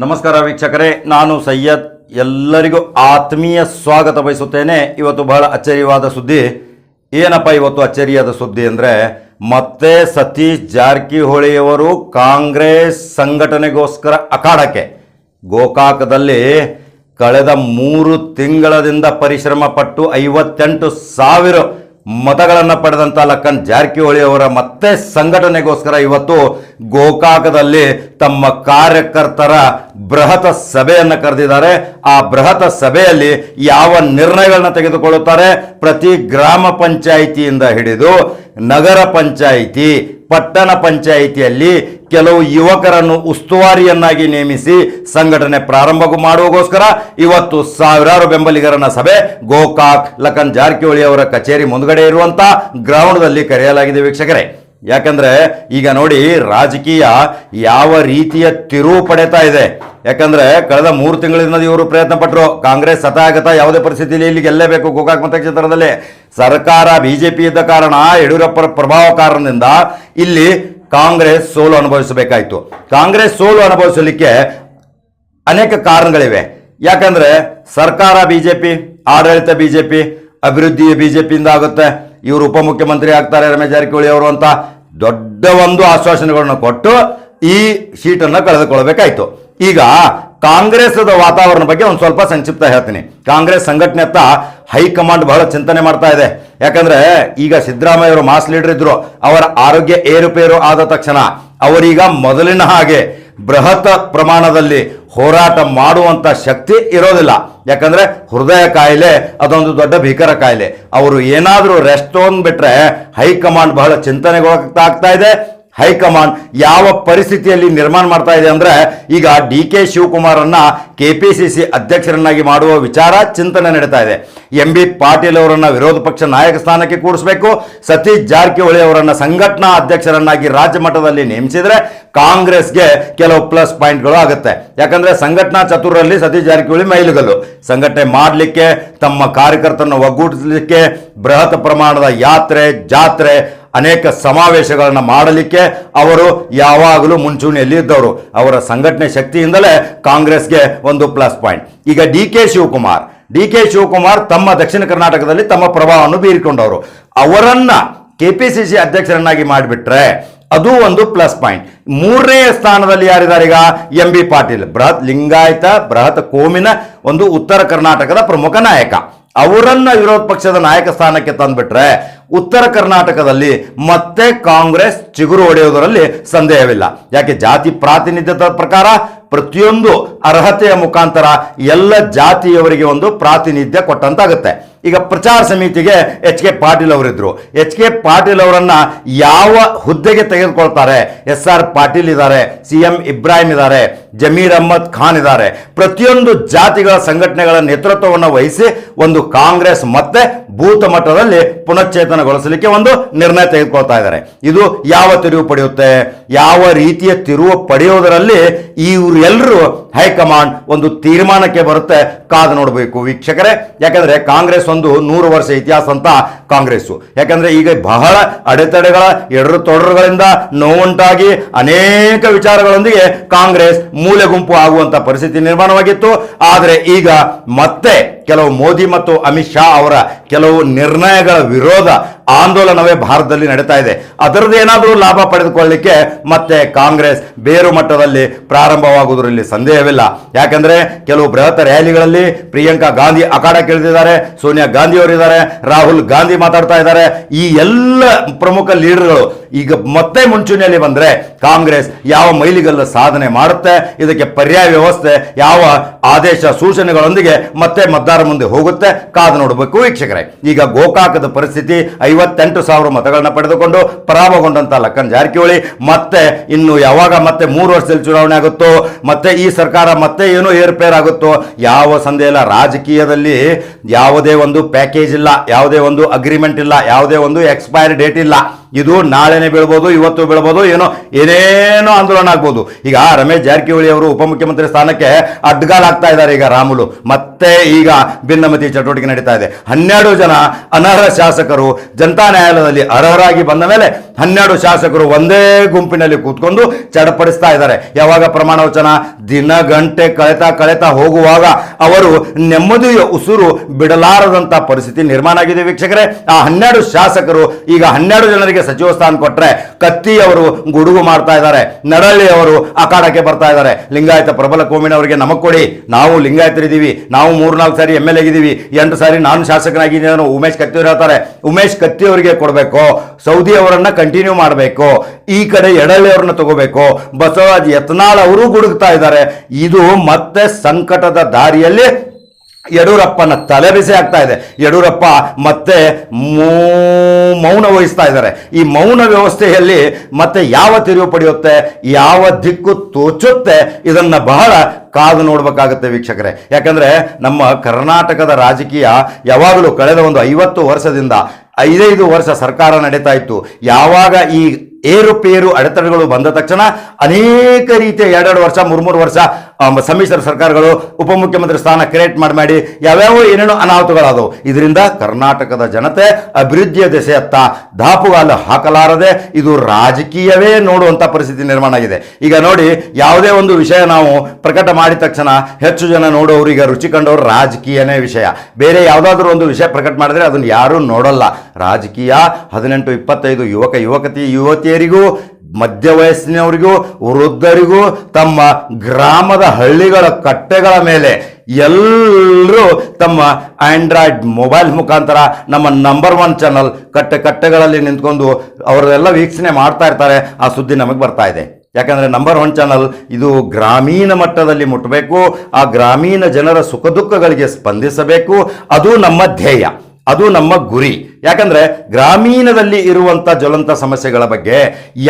ನಮಸ್ಕಾರ ವೀಕ್ಷಕರೇ, ನಾನು ಸೈಯದ್. ಎಲ್ಲರಿಗೂ ಆತ್ಮೀಯ ಸ್ವಾಗತ ಬಯಸುತ್ತೇನೆ. ಇವತ್ತು ಬಹಳ ಅಚ್ಚರಿಯವಾದ ಸುದ್ದಿ. ಏನಪ್ಪ ಇವತ್ತು ಅಚ್ಚರಿಯಾದ ಸುದ್ದಿ ಅಂದರೆ, ಮತ್ತೆ ಸತೀಶ್ ಜಾರಕಿಹೊಳಿಯವರು ಕಾಂಗ್ರೆಸ್ ಸಂಘಟನೆಗೋಸ್ಕರ ಅಖಾಡಕ್ಕೆ ಗೋಕಾಕದಲ್ಲಿ ಕಳೆದ ಮೂರು ತಿಂಗಳದಿಂದ ಪರಿಶ್ರಮ ಪಟ್ಟು ಐವತ್ತೆಂಟು ಸಾವಿರ ಮತಗಳನ್ನು ಪಡೆದಂಥ ಲಕ್ಕನ್ ಜಾರಕಿಹೊಳಿ ಅವರ ಮತ್ತೆ ಸಂಘಟನೆಗೋಸ್ಕರ ಇವತ್ತು ಗೋಕಾಕದಲ್ಲಿ ತಮ್ಮ ಕಾರ್ಯಕರ್ತರ ಬೃಹತ್ ಸಭೆಯನ್ನು ಕರೆದಿದ್ದಾರೆ. ಆ ಬೃಹತ್ ಸಭೆಯಲ್ಲಿ ಯಾವ ನಿರ್ಣಯಗಳನ್ನ ತೆಗೆದುಕೊಳ್ಳುತ್ತಾರೆ? ಪ್ರತಿ ಗ್ರಾಮ ಪಂಚಾಯಿತಿಯಿಂದ ಹಿಡಿದು ನಗರ ಪಂಚಾಯಿತಿ ಪಟ್ಟಣ ಪಂಚಾಯಿತಿಯಲ್ಲಿ ಕೆಲವು ಯುವಕರನ್ನು ಉಸ್ತುವಾರಿಯನ್ನಾಗಿ ನೇಮಿಸಿ ಸಂಘಟನೆ ಪ್ರಾರಂಭ ಮಾಡುವಗೋಸ್ಕರ ಇವತ್ತು ಸಾವಿರಾರು ಬೆಂಬಲಿಗರನ್ನ ಸಭೆ ಗೋಕಾಕ್ ಲಖನ್ ಜಾರಕಿಹೊಳಿ ಅವರ ಕಚೇರಿ ಮುಂದ್ಗಡೆ ಇರುವಂತಹ ಗ್ರೌಂಡ್ದಲ್ಲಿ ಕರೆಯಲಾಗಿದೆ ವೀಕ್ಷಕರೇ. ಯಾಕಂದ್ರೆ ಈಗ ನೋಡಿ ರಾಜಕೀಯ ಯಾವ ರೀತಿಯ ತಿರುವು ಪಡೆತಾ ಇದೆ. ಯಾಕಂದ್ರೆ ಕಳೆದ ಮೂರು ತಿಂಗಳಿಂದ ಇವರು ಪ್ರಯತ್ನ ಪಟ್ಟರು ಕಾಂಗ್ರೆಸ್ ಸತಾಗತ ಯಾವುದೇ ಪರಿಸ್ಥಿತಿಯಲ್ಲಿ ಇಲ್ಲಿ ಗೆಲ್ಲಬೇಕು ಗೋಕಾಕ್ ಮತಕ್ಷೇತ್ರದಲ್ಲಿ ಸರ್ಕಾರ ಬಿಜೆಪಿ ಇದ್ದ ಕಾರಣ ಯಡಿಯೂರಪ್ಪರ ಪ್ರಭಾವ ಕಾರಣದಿಂದ ಇಲ್ಲಿ ಕಾಂಗ್ರೆಸ್ ಸೋಲು ಅನುಭವಿಸಬೇಕಾಯಿತು. ಕಾಂಗ್ರೆಸ್ ಸೋಲು ಅನುಭವಿಸಲಿಕ್ಕೆ ಅನೇಕ ಕಾರಣಗಳಿವೆ. ಯಾಕಂದ್ರೆ ಸರ್ಕಾರ ಬಿಜೆಪಿ, ಆಡಳಿತ ಬಿಜೆಪಿ ಅಭಿವೃದ್ಧಿ ಬಿಜೆಪಿಯಿಂದ ಆಗುತ್ತೆ. ಇವರು ಉಪಮುಖ್ಯಮಂತ್ರಿ ಆಗ್ತಾರೆ ರಮೇಶ್ ಜಾರಕಿಹೊಳಿ ಅವರು ಅಂತ. ದೊಡ್ಡ ಒಂದು ಆಶ್ವಾಸನೆಗಳನ್ನು ಕೊಟ್ಟು ಈ ಸೀಟನ್ನು ಕಳೆದುಕೊಳ್ಳಬೇಕಾಯ್ತು ಈಗ ಕಾಂಗ್ರೆಸ್ದ ವಾತಾವರಣ ಬಗ್ಗೆ ಒಂದು ಸ್ವಲ್ಪ ಸಂಕ್ಷಿಪ್ತ ಹೇಳ್ತೀನಿ. ಕಾಂಗ್ರೆಸ್ ಸಂಘಟನೆ ಅತ್ತ ಹೈಕಮಾಂಡ್ ಬಹಳ ಚಿಂತನೆ ಮಾಡ್ತಾ ಇದೆ. ಯಾಕಂದ್ರೆ ಈಗ ಸಿದ್ದರಾಮಯ್ಯ ಅವರು ಮಾಸ್ ಲೀಡರ್ ಇದ್ರು. ಅವರ ಆರೋಗ್ಯ ಏರುಪೇರು ಆದ ತಕ್ಷಣ ಅವರೀಗ ಮೊದಲಿನ ಹಾಗೆ ಬೃಹತ್ ಪ್ರಮಾಣದಲ್ಲಿ ಹೋರಾಟ ಮಾಡುವಂತ ಶಕ್ತಿ ಇರೋದಿಲ್ಲ. ಯಾಕಂದ್ರೆ ಹೃದಯ ಕಾಯಿಲೆ, ಅದೊಂದು ದೊಡ್ಡ ಭೀಕರ ಕಾಯಿಲೆ. ಅವರು ಏನಾದರೂ ರೆಸ್ಟ್ ಬಿಟ್ರೆ ಹೈಕಮಾಂಡ್ ಬಹಳ ಚಿಂತನೆಗೊಳಗಾಗ್ತಾ ಇದೆ. ಹೈಕಮಾಂಡ್ ಯಾವ ಪರಿಸ್ಥಿತಿಯಲ್ಲಿ ನಿರ್ಮಾಣ ಮಾಡ್ತಾ ಇದೆ ಅಂದ್ರೆ ಈಗ ಡಿ ಕೆ ಶಿವಕುಮಾರನ್ನ ಸಿ ಅಧ್ಯಕ್ಷರನ್ನಾಗಿ ಮಾಡುವ ವಿಚಾರ ಚಿಂತನೆ ನಡೀತಾ ಇದೆ. ಎಂ ಬಿ ಪಾಟೀಲ್ ಅವರನ್ನ ವಿರೋಧ ಪಕ್ಷ ನಾಯಕ ಸ್ಥಾನಕ್ಕೆ ಕೂಡಿಸಬೇಕು ಸತೀಶ್ ಜಾರಕಿಹೊಳಿ ಅವರನ್ನ ಸಂಘಟನಾ ಅಧ್ಯಕ್ಷರನ್ನಾಗಿ ರಾಜ್ಯ ಮಟ್ಟದಲ್ಲಿ ನೇಮಿಸಿದರೆ ಕಾಂಗ್ರೆಸ್ಗೆ ಕೆಲವು ಪ್ಲಸ್ ಪಾಯಿಂಟ್ಗಳು ಆಗುತ್ತೆ. ಯಾಕಂದ್ರೆ ಸಂಘಟನಾ ಚತುರರಲ್ಲಿ ಸತೀಶ್ ಜಾರಕಿಹೊಳಿ ಮೈಲುಗಲ್ಲು. ಸಂಘಟನೆ ಮಾಡಲಿಕ್ಕೆ, ತಮ್ಮ ಕಾರ್ಯಕರ್ತರನ್ನು ಒಗ್ಗೂಡಿಸಲಿಕ್ಕೆ ಬೃಹತ್ ಪ್ರಮಾಣದ ಯಾತ್ರೆ, ಜಾತ್ರೆ ಅನೇಕ ಸಮಾವೇಶಗಳನ್ನು ಮಾಡಲಿಕ್ಕೆ ಅವರು ಯಾವಾಗಲೂ ಮುಂಚೂಣಿಯಲ್ಲಿ ಇದ್ದವರು. ಅವರ ಸಂಘಟನೆ ಶಕ್ತಿಯಿಂದಲೇ ಕಾಂಗ್ರೆಸ್ಗೆ ಒಂದು ಪ್ಲಸ್ ಪಾಯಿಂಟ್. ಈಗ D K Shivakumar. D K Shivakumar ತಮ್ಮ ದಕ್ಷಿಣ ಕರ್ನಾಟಕದಲ್ಲಿ ತಮ್ಮ ಪ್ರಭಾವವನ್ನು ಬೀರಿಕೊಂಡವರು. ಅವರನ್ನ ಸಿ ಅಧ್ಯಕ್ಷರನ್ನಾಗಿ ಮಾಡಿಬಿಟ್ರೆ ಅದು ಒಂದು ಪ್ಲಸ್ ಪಾಯಿಂಟ್. ಮೂರನೇ ಸ್ಥಾನದಲ್ಲಿ ಯಾರಿದ್ದಾರೆ ಈಗ? M B Patil. ಬೃಹತ್ ಲಿಂಗಾಯತ, ಬೃಹತ್ ಕೋಮಿನ ಒಂದು ಉತ್ತರ ಕರ್ನಾಟಕದ ಪ್ರಮುಖ ನಾಯಕ. ಅವರನ್ನ ವಿರೋಧ ಪಕ್ಷದ ನಾಯಕ ಸ್ಥಾನಕ್ಕೆ ತಂದ್ಬಿಟ್ರೆ ಉತ್ತರ ಕರ್ನಾಟಕದಲ್ಲಿ ಮತ್ತೆ ಕಾಂಗ್ರೆಸ್ ಚಿಗುರು ಹೊಡೆಯುವುದರಲ್ಲಿ ಸಂದೇಹವಿಲ್ಲ. ಯಾಕೆ? ಜಾತಿ ಪ್ರಾತಿನಿಧ್ಯದ ಪ್ರಕಾರ ಪ್ರತಿಯೊಂದು ಅರ್ಹತೆಯ ಮುಖಾಂತರ ಎಲ್ಲ ಜಾತಿಯವರಿಗೆ ಒಂದು ಪ್ರಾತಿನಿಧ್ಯ ಕೊಟ್ಟಂತಾಗುತ್ತೆ. ಈಗ ಪ್ರಚಾರ ಸಮಿತಿಗೆ ಎಚ್ ಕೆ ಪಾಟೀಲ್ ಅವರಿದ್ದರು ಎಚ್ ಕೆ ಪಾಟೀಲ್ ಅವರನ್ನು ಯಾವ ಹುದ್ದೆಗೆ ತೆಗೆದುಕೊಳ್ತಾರೆ? ಎಸ್ ಆರ್ ಪಾಟೀಲ್ ಇದ್ದಾರೆ, ಸಿ ಎಂ ಇಬ್ರಾಹಿಂ ಇದ್ದಾರೆ, ಜಮೀರ್ ಅಹ್ಮದ್ ಖಾನ್ ಇದ್ದಾರೆ. ಪ್ರತಿಯೊಂದು ಜಾತಿಗಳ ಸಂಘಟನೆಗಳ ನೇತೃತ್ವವನ್ನು ವಹಿಸಿ ಒಂದು ಕಾಂಗ್ರೆಸ್ ಮತ್ತೆ ಭೂತ ಮಟ್ಟದಲ್ಲಿ ಪುನಶ್ಚೇತನಗೊಳಿಸಲಿಕ್ಕೆ ಒಂದು ನಿರ್ಣಯ ತೆಗೆದುಕೊಳ್ತಾ ಇದ್ದಾರೆ. ಇದು ಯಾವ ತಿರುವು ಪಡೆಯುತ್ತೆ? ಯಾವ ರೀತಿಯ ತಿರುವು ಪಡೆಯುವುದರಲ್ಲಿ ಇವರೆಲ್ಲರೂ ಹೈಕಮಾಂಡ್ ಒಂದು ತೀರ್ಮಾನಕ್ಕೆ ಬರುತ್ತೆ? ಕಾದು ನೋಡಬೇಕು ವೀಕ್ಷಕರೇ. ಯಾಕಂದ್ರೆ ಕಾಂಗ್ರೆಸ್ ಒಂದು ನೂರು ವರ್ಷ ಇತಿಹಾಸ ಅಂತ ಕಾಂಗ್ರೆಸ್ಸು. ಯಾಕಂದರೆ ಈಗ ಬಹಳ ಅಡೆತಡೆಗಳ ಎಡರು ತೊಡರುಗಳಿಂದ ನೋವುಂಟಾಗಿ ಅನೇಕ ವಿಚಾರಗಳೊಂದಿಗೆ ಕಾಂಗ್ರೆಸ್ ಮೂಲೆ ಗುಂಪು ಆಗುವಂಥ ಪರಿಸ್ಥಿತಿ ನಿರ್ಮಾಣವಾಗಿತ್ತು. ಆದರೆ ಈಗ ಮತ್ತೆ ಕೆಲವು ಮೋದಿ ಮತ್ತು ಅಮಿತ್ ಶಾ ಅವರ ಕೆಲವು ನಿರ್ಣಯಗಳ ವಿರೋಧ ಆಂದೋಲನವೇ ಭಾರತದಲ್ಲಿ ನಡೀತಾ ಇದೆ. ಅದರದ್ದೇನಾದರೂ ಲಾಭ ಪಡೆದುಕೊಳ್ಳಲಿಕ್ಕೆ ಮತ್ತೆ ಕಾಂಗ್ರೆಸ್ ಬೇರು ಮಟ್ಟದಲ್ಲಿ ಪ್ರಾರಂಭವಾಗುವುದರಲ್ಲಿ ಸಂದೇಹವಿಲ್ಲ. ಯಾಕಂದ್ರೆ ಕೆಲವು ಬೃಹತ್ ರ್ಯಾಲಿಗಳಲ್ಲಿ ಪ್ರಿಯಾಂಕಾ ಗಾಂಧಿ ಅಖಾಡ ಇಳಿದಿದ್ದಾರೆ ಸೋನಿಯಾ ಗಾಂಧಿ ಅವರಿದ್ದಾರೆ, ರಾಹುಲ್ ಗಾಂಧಿ ಮಾತಾಡ್ತಾ ಇದ್ದಾರೆ. ಈ ಎಲ್ಲ ಪ್ರಮುಖ ಲೀಡರ್ಗಳು ಈಗ ಮತ್ತೆ ಮುಂಚೂಣಿಯಲ್ಲಿ ಬಂದ್ರೆ ಕಾಂಗ್ರೆಸ್ ಯಾವ ಮೈಲಿಗಲ್ಲ ಸಾಧನೆ ಮಾಡುತ್ತೆ, ಇದಕ್ಕೆ ಪರ್ಯಾಯ ವ್ಯವಸ್ಥೆ, ಯಾವ ಆದೇಶ ಸೂಚನೆಗಳೊಂದಿಗೆ ಮತ್ತೆ ಮತದಾರ ಮುಂದೆ ಹೋಗುತ್ತೆ. ಕಾದು ನೋಡಬೇಕು ವೀಕ್ಷಕರೇ. ಈಗ ಗೋಕಾಕದ ಪರಿಸ್ಥಿತಿ ಐವತ್ತೆಂಟು ಸಾವಿರ ಮತಗಳನ್ನ ಪಡೆದುಕೊಂಡು ಪರಾಭವಗೊಂಡಂತ ಲಕ್ಕನ್ ಜಾರಕಿಹೊಳಿ. ಮತ್ತೆ ಇನ್ನು ಯಾವಾಗ ಮತ್ತೆ ಮೂರು ವರ್ಷದಲ್ಲಿ ಚುನಾವಣೆ ಆಗುತ್ತೋ, ಮತ್ತೆ ಈ ಸರ್ಕಾರ ಮತ್ತೆ ಏನೋ ಏರ್ಪೇರ್ ಆಗುತ್ತೋ, ಯಾವ ಸಂದೇಹ ಇಲ್ಲ. ರಾಜಕೀಯದಲ್ಲಿ ಯಾವುದೇ ಒಂದು ಪ್ಯಾಕೇಜ್ ಇಲ್ಲ, ಯಾವುದೇ ಒಂದು ಅಗ್ರಿಮೆಂಟ್ ಇಲ್ಲ, ಯಾವುದೇ ಒಂದು ಎಕ್ಸ್ಪೈರಿ ಡೇಟ್ ಇಲ್ಲ. ಇದು ನಾಳೆನೇ ಬೀಳ್ಬೋದು, ಇವತ್ತು ಬೀಳ್ಬೋದು, ಏನೋ, ಏನೇನೋ ಆಂದೋಲನ ಆಗ್ಬೋದು. ಈಗ ರಮೇಶ್ ಜಾರಕಿಹೊಳಿ ಅವರು ಉಪಮುಖ್ಯಮಂತ್ರಿ ಸ್ಥಾನಕ್ಕೆ ಅಡ್ಗಾಲಾಗ್ತಾ ಇದ್ದಾರೆ ಈಗ ರಾಮುಲು. ಮತ್ತೆ ಈಗ ಭಿನ್ನಮತಿ ಚಟುವಟಿಕೆ ನಡೀತಾ ಇದೆ. ಹನ್ನೆರಡು ಜನ ಅನರ್ಹ ಶಾಸಕರು ಜನತಾ ನ್ಯಾಯಾಲಯದಲ್ಲಿ ಅರ್ಹರಾಗಿ ಬಂದ ಮೇಲೆ ಹನ್ನೆರಡು ಶಾಸಕರು ಒಂದೇ ಗುಂಪಿನಲ್ಲಿ ಕೂತ್ಕೊಂಡು ಚಡಪಡಿಸ್ತಾ ಇದ್ದಾರೆ. ಯಾವಾಗ ಪ್ರಮಾಣ ವಚನ ದಿನ, ಗಂಟೆ, ಕಳೆತಾ ಕಳೆತಾ ಹೋಗುವಾಗ ಅವರು ನೆಮ್ಮದಿಯ ಉಸಿರು ಬಿಡಲಾರದಂತ ಪರಿಸ್ಥಿತಿ ನಿರ್ಮಾಣ ಆಗಿದೆ ವೀಕ್ಷಕರೇ. ಆ ಹನ್ನೆರಡು ಶಾಸಕರು ಈಗ ಹನ್ನೆರಡು ಜನರಿಗೆ ಸಚಿವ ಸ್ಥಾನ ಕೊಟ್ರೆ ಕತ್ತಿ ಅವರು ಗುಡುಗು ಮಾಡ್ತಾ ಇದ್ದಾರೆ. ನಡಳ್ಳಿ ಅವರು ಅಖಾಡಕ್ಕೆ ಬರ್ತಾ ಇದ್ದಾರೆ. ಲಿಂಗಾಯತ ಪ್ರಬಲ ಕೋಮಿನವರಿಗೆ ನಮಗ್ ಕೊಡಿ. ನಾವು ಲಿಂಗಾಯತರಿದ್ದೀವಿ. ನಾವು ಮೂರ್ನಾಲ್ಕು ಸಾರಿ ಎಂ ಎಲ್ ಎಗಿದ್ದೀವಿ ಎಂಟು ಸಾರಿ ನಾನು ಶಾಸಕನಾಗಿದ್ದೀನಿ ಉಮೇಶ್ ಕತ್ತಿ ಅವರು ಹೇಳ್ತಾರೆ. ಉಮೇಶ್ ಕತ್ತಿ ಅವರಿಗೆ ಕೊಡಬೇಕು. ಸೌದಿ ಅವರನ್ನ ಕಂಟಿನ್ಯೂ ಮಾಡಬೇಕು. ಈ ಕಡೆ ಎಡಳ್ಳಿ ಅವ್ರನ್ನ ತಗೋಬೇಕು. ಬಸವರಾಜ್ ಯತ್ನಾಳ್ ಅವರು ಗುಡುಗ್ತಾ ಇದ್ದಾರೆ. ಇದು ಮತ್ತೆ ಸಂಕಟದ ದಾರಿಯಲ್ಲಿ ಯಡಿಯೂರಪ್ಪನ ತಲೆಬಿಸಿ ಆಗ್ತಾ ಇದೆ. ಯಡಿಯೂರಪ್ಪ ಮತ್ತೆ ಮೌನ ವಹಿಸ್ತಾ ಇದ್ದಾರೆ. ಈ ಮೌನ ವ್ಯವಸ್ಥೆಯಲ್ಲಿ ಮತ್ತೆ ಯಾವ ತಿರುವು ಪಡೆಯುತ್ತೆ? ಯಾವ ದಿಕ್ಕು ತೋಚುತ್ತೆ? ಇದನ್ನ ಬಹಳ ಕಾದು ನೋಡಬೇಕಾಗುತ್ತೆ ವೀಕ್ಷಕರೇ. ಯಾಕಂದ್ರೆ ನಮ್ಮ ಕರ್ನಾಟಕದ ರಾಜಕೀಯ ಯಾವಾಗಲೂ ಕಳೆದ ಒಂದು ಐವತ್ತು ವರ್ಷದಿಂದ ಐದೈದು ವರ್ಷ ಸರ್ಕಾರ ನಡೀತಾ ಇತ್ತು. ಯಾವಾಗ ಈ ಏರುಪೇರು ಅಡೆತಡೆಗಳು ಬಂದ ತಕ್ಷಣ ಅನೇಕ ರೀತಿಯ ಎರಡೆರಡು ವರ್ಷ, ಮೂರ್ಮೂರು ವರ್ಷ ಸಮ್ಮಿಶ್ರ ಸರ್ಕಾರಗಳು ಉಪಮುಖ್ಯಮಂತ್ರಿ ಸ್ಥಾನ ಕ್ರಿಯೇಟ್ ಮಾಡಿ ಮಾಡಿ ಯಾವ್ಯಾವ ಏನೇನೋ ಅನಾಹುತಗಳಾದವು. ಇದರಿಂದ ಕರ್ನಾಟಕದ ಜನತೆ ಅಭಿವೃದ್ಧಿಯ ದೆಸೆಯತ್ತ ದಾಪುಗಾಲು ಹಾಕಲಾರದೆ ಇದು ರಾಜಕೀಯವೇ ನೋಡುವಂಥ ಪರಿಸ್ಥಿತಿ ನಿರ್ಮಾಣ ಆಗಿದೆ. ಈಗ ನೋಡಿ, ಯಾವುದೇ ಒಂದು ವಿಷಯ ನಾವು ಪ್ರಕಟ ಮಾಡಿದ ತಕ್ಷಣ ಹೆಚ್ಚು ಜನ ನೋಡೋರು ಈಗ ರುಚಿ ಕಂಡವರು ರಾಜಕೀಯನೇ ವಿಷಯ. ಬೇರೆ ಯಾವುದಾದ್ರೂ ಒಂದು ವಿಷಯ ಪ್ರಕಟ ಮಾಡಿದ್ರೆ ಅದನ್ನು ಯಾರೂ ನೋಡಲ್ಲ. ರಾಜಕೀಯ ಹದಿನೆಂಟು ಇಪ್ಪತ್ತೈದು ಯುವಕ ಯುವಕತಿ ಯುವತಿಯರಿಗೂ ಮಧ್ಯ ವಯಸ್ಸಿನವರಿಗೂ ವೃದ್ಧರಿಗೂ, ತಮ್ಮ ಗ್ರಾಮದ ಹಳ್ಳಿಗಳ ಕಟ್ಟೆಗಳ ಮೇಲೆ ಎಲ್ಲರೂ ತಮ್ಮ ಆಂಡ್ರಾಯ್ಡ್ ಮೊಬೈಲ್ ಮುಖಾಂತರ ನಮ್ಮ ನಂಬರ್ ಒನ್ ಚಾನಲ್ ಕಟ್ಟೆ ಕಟ್ಟೆಗಳಲ್ಲಿ ನಿಂತ್ಕೊಂಡು ಅವರೆಲ್ಲ ವೀಕ್ಷಣೆ ಮಾಡ್ತಾ ಇರ್ತಾರೆ. ಆ ಸುದ್ದಿ ನಮಗೆ ಬರ್ತಾ ಇದೆ. ಯಾಕಂದರೆ ನಂಬರ್ ಒನ್ ಚಾನಲ್ ಇದು ಗ್ರಾಮೀಣ ಮಟ್ಟದಲ್ಲಿ ಮುಟ್ಟಬೇಕು ಆ ಗ್ರಾಮೀಣ ಜನರ ಸುಖ ದುಃಖಗಳಿಗೆ ಸ್ಪಂದಿಸಬೇಕು. ಅದು ನಮ್ಮ ಧ್ಯೇಯ. ಅದು ನಮ್ಮ ಗುರಿ. ಯಾಕಂದ್ರೆ ಗ್ರಾಮೀಣದಲ್ಲಿ ಇರುವಂತ ಜ್ವಲಂತ ಸಮಸ್ಯೆಗಳ ಬಗ್ಗೆ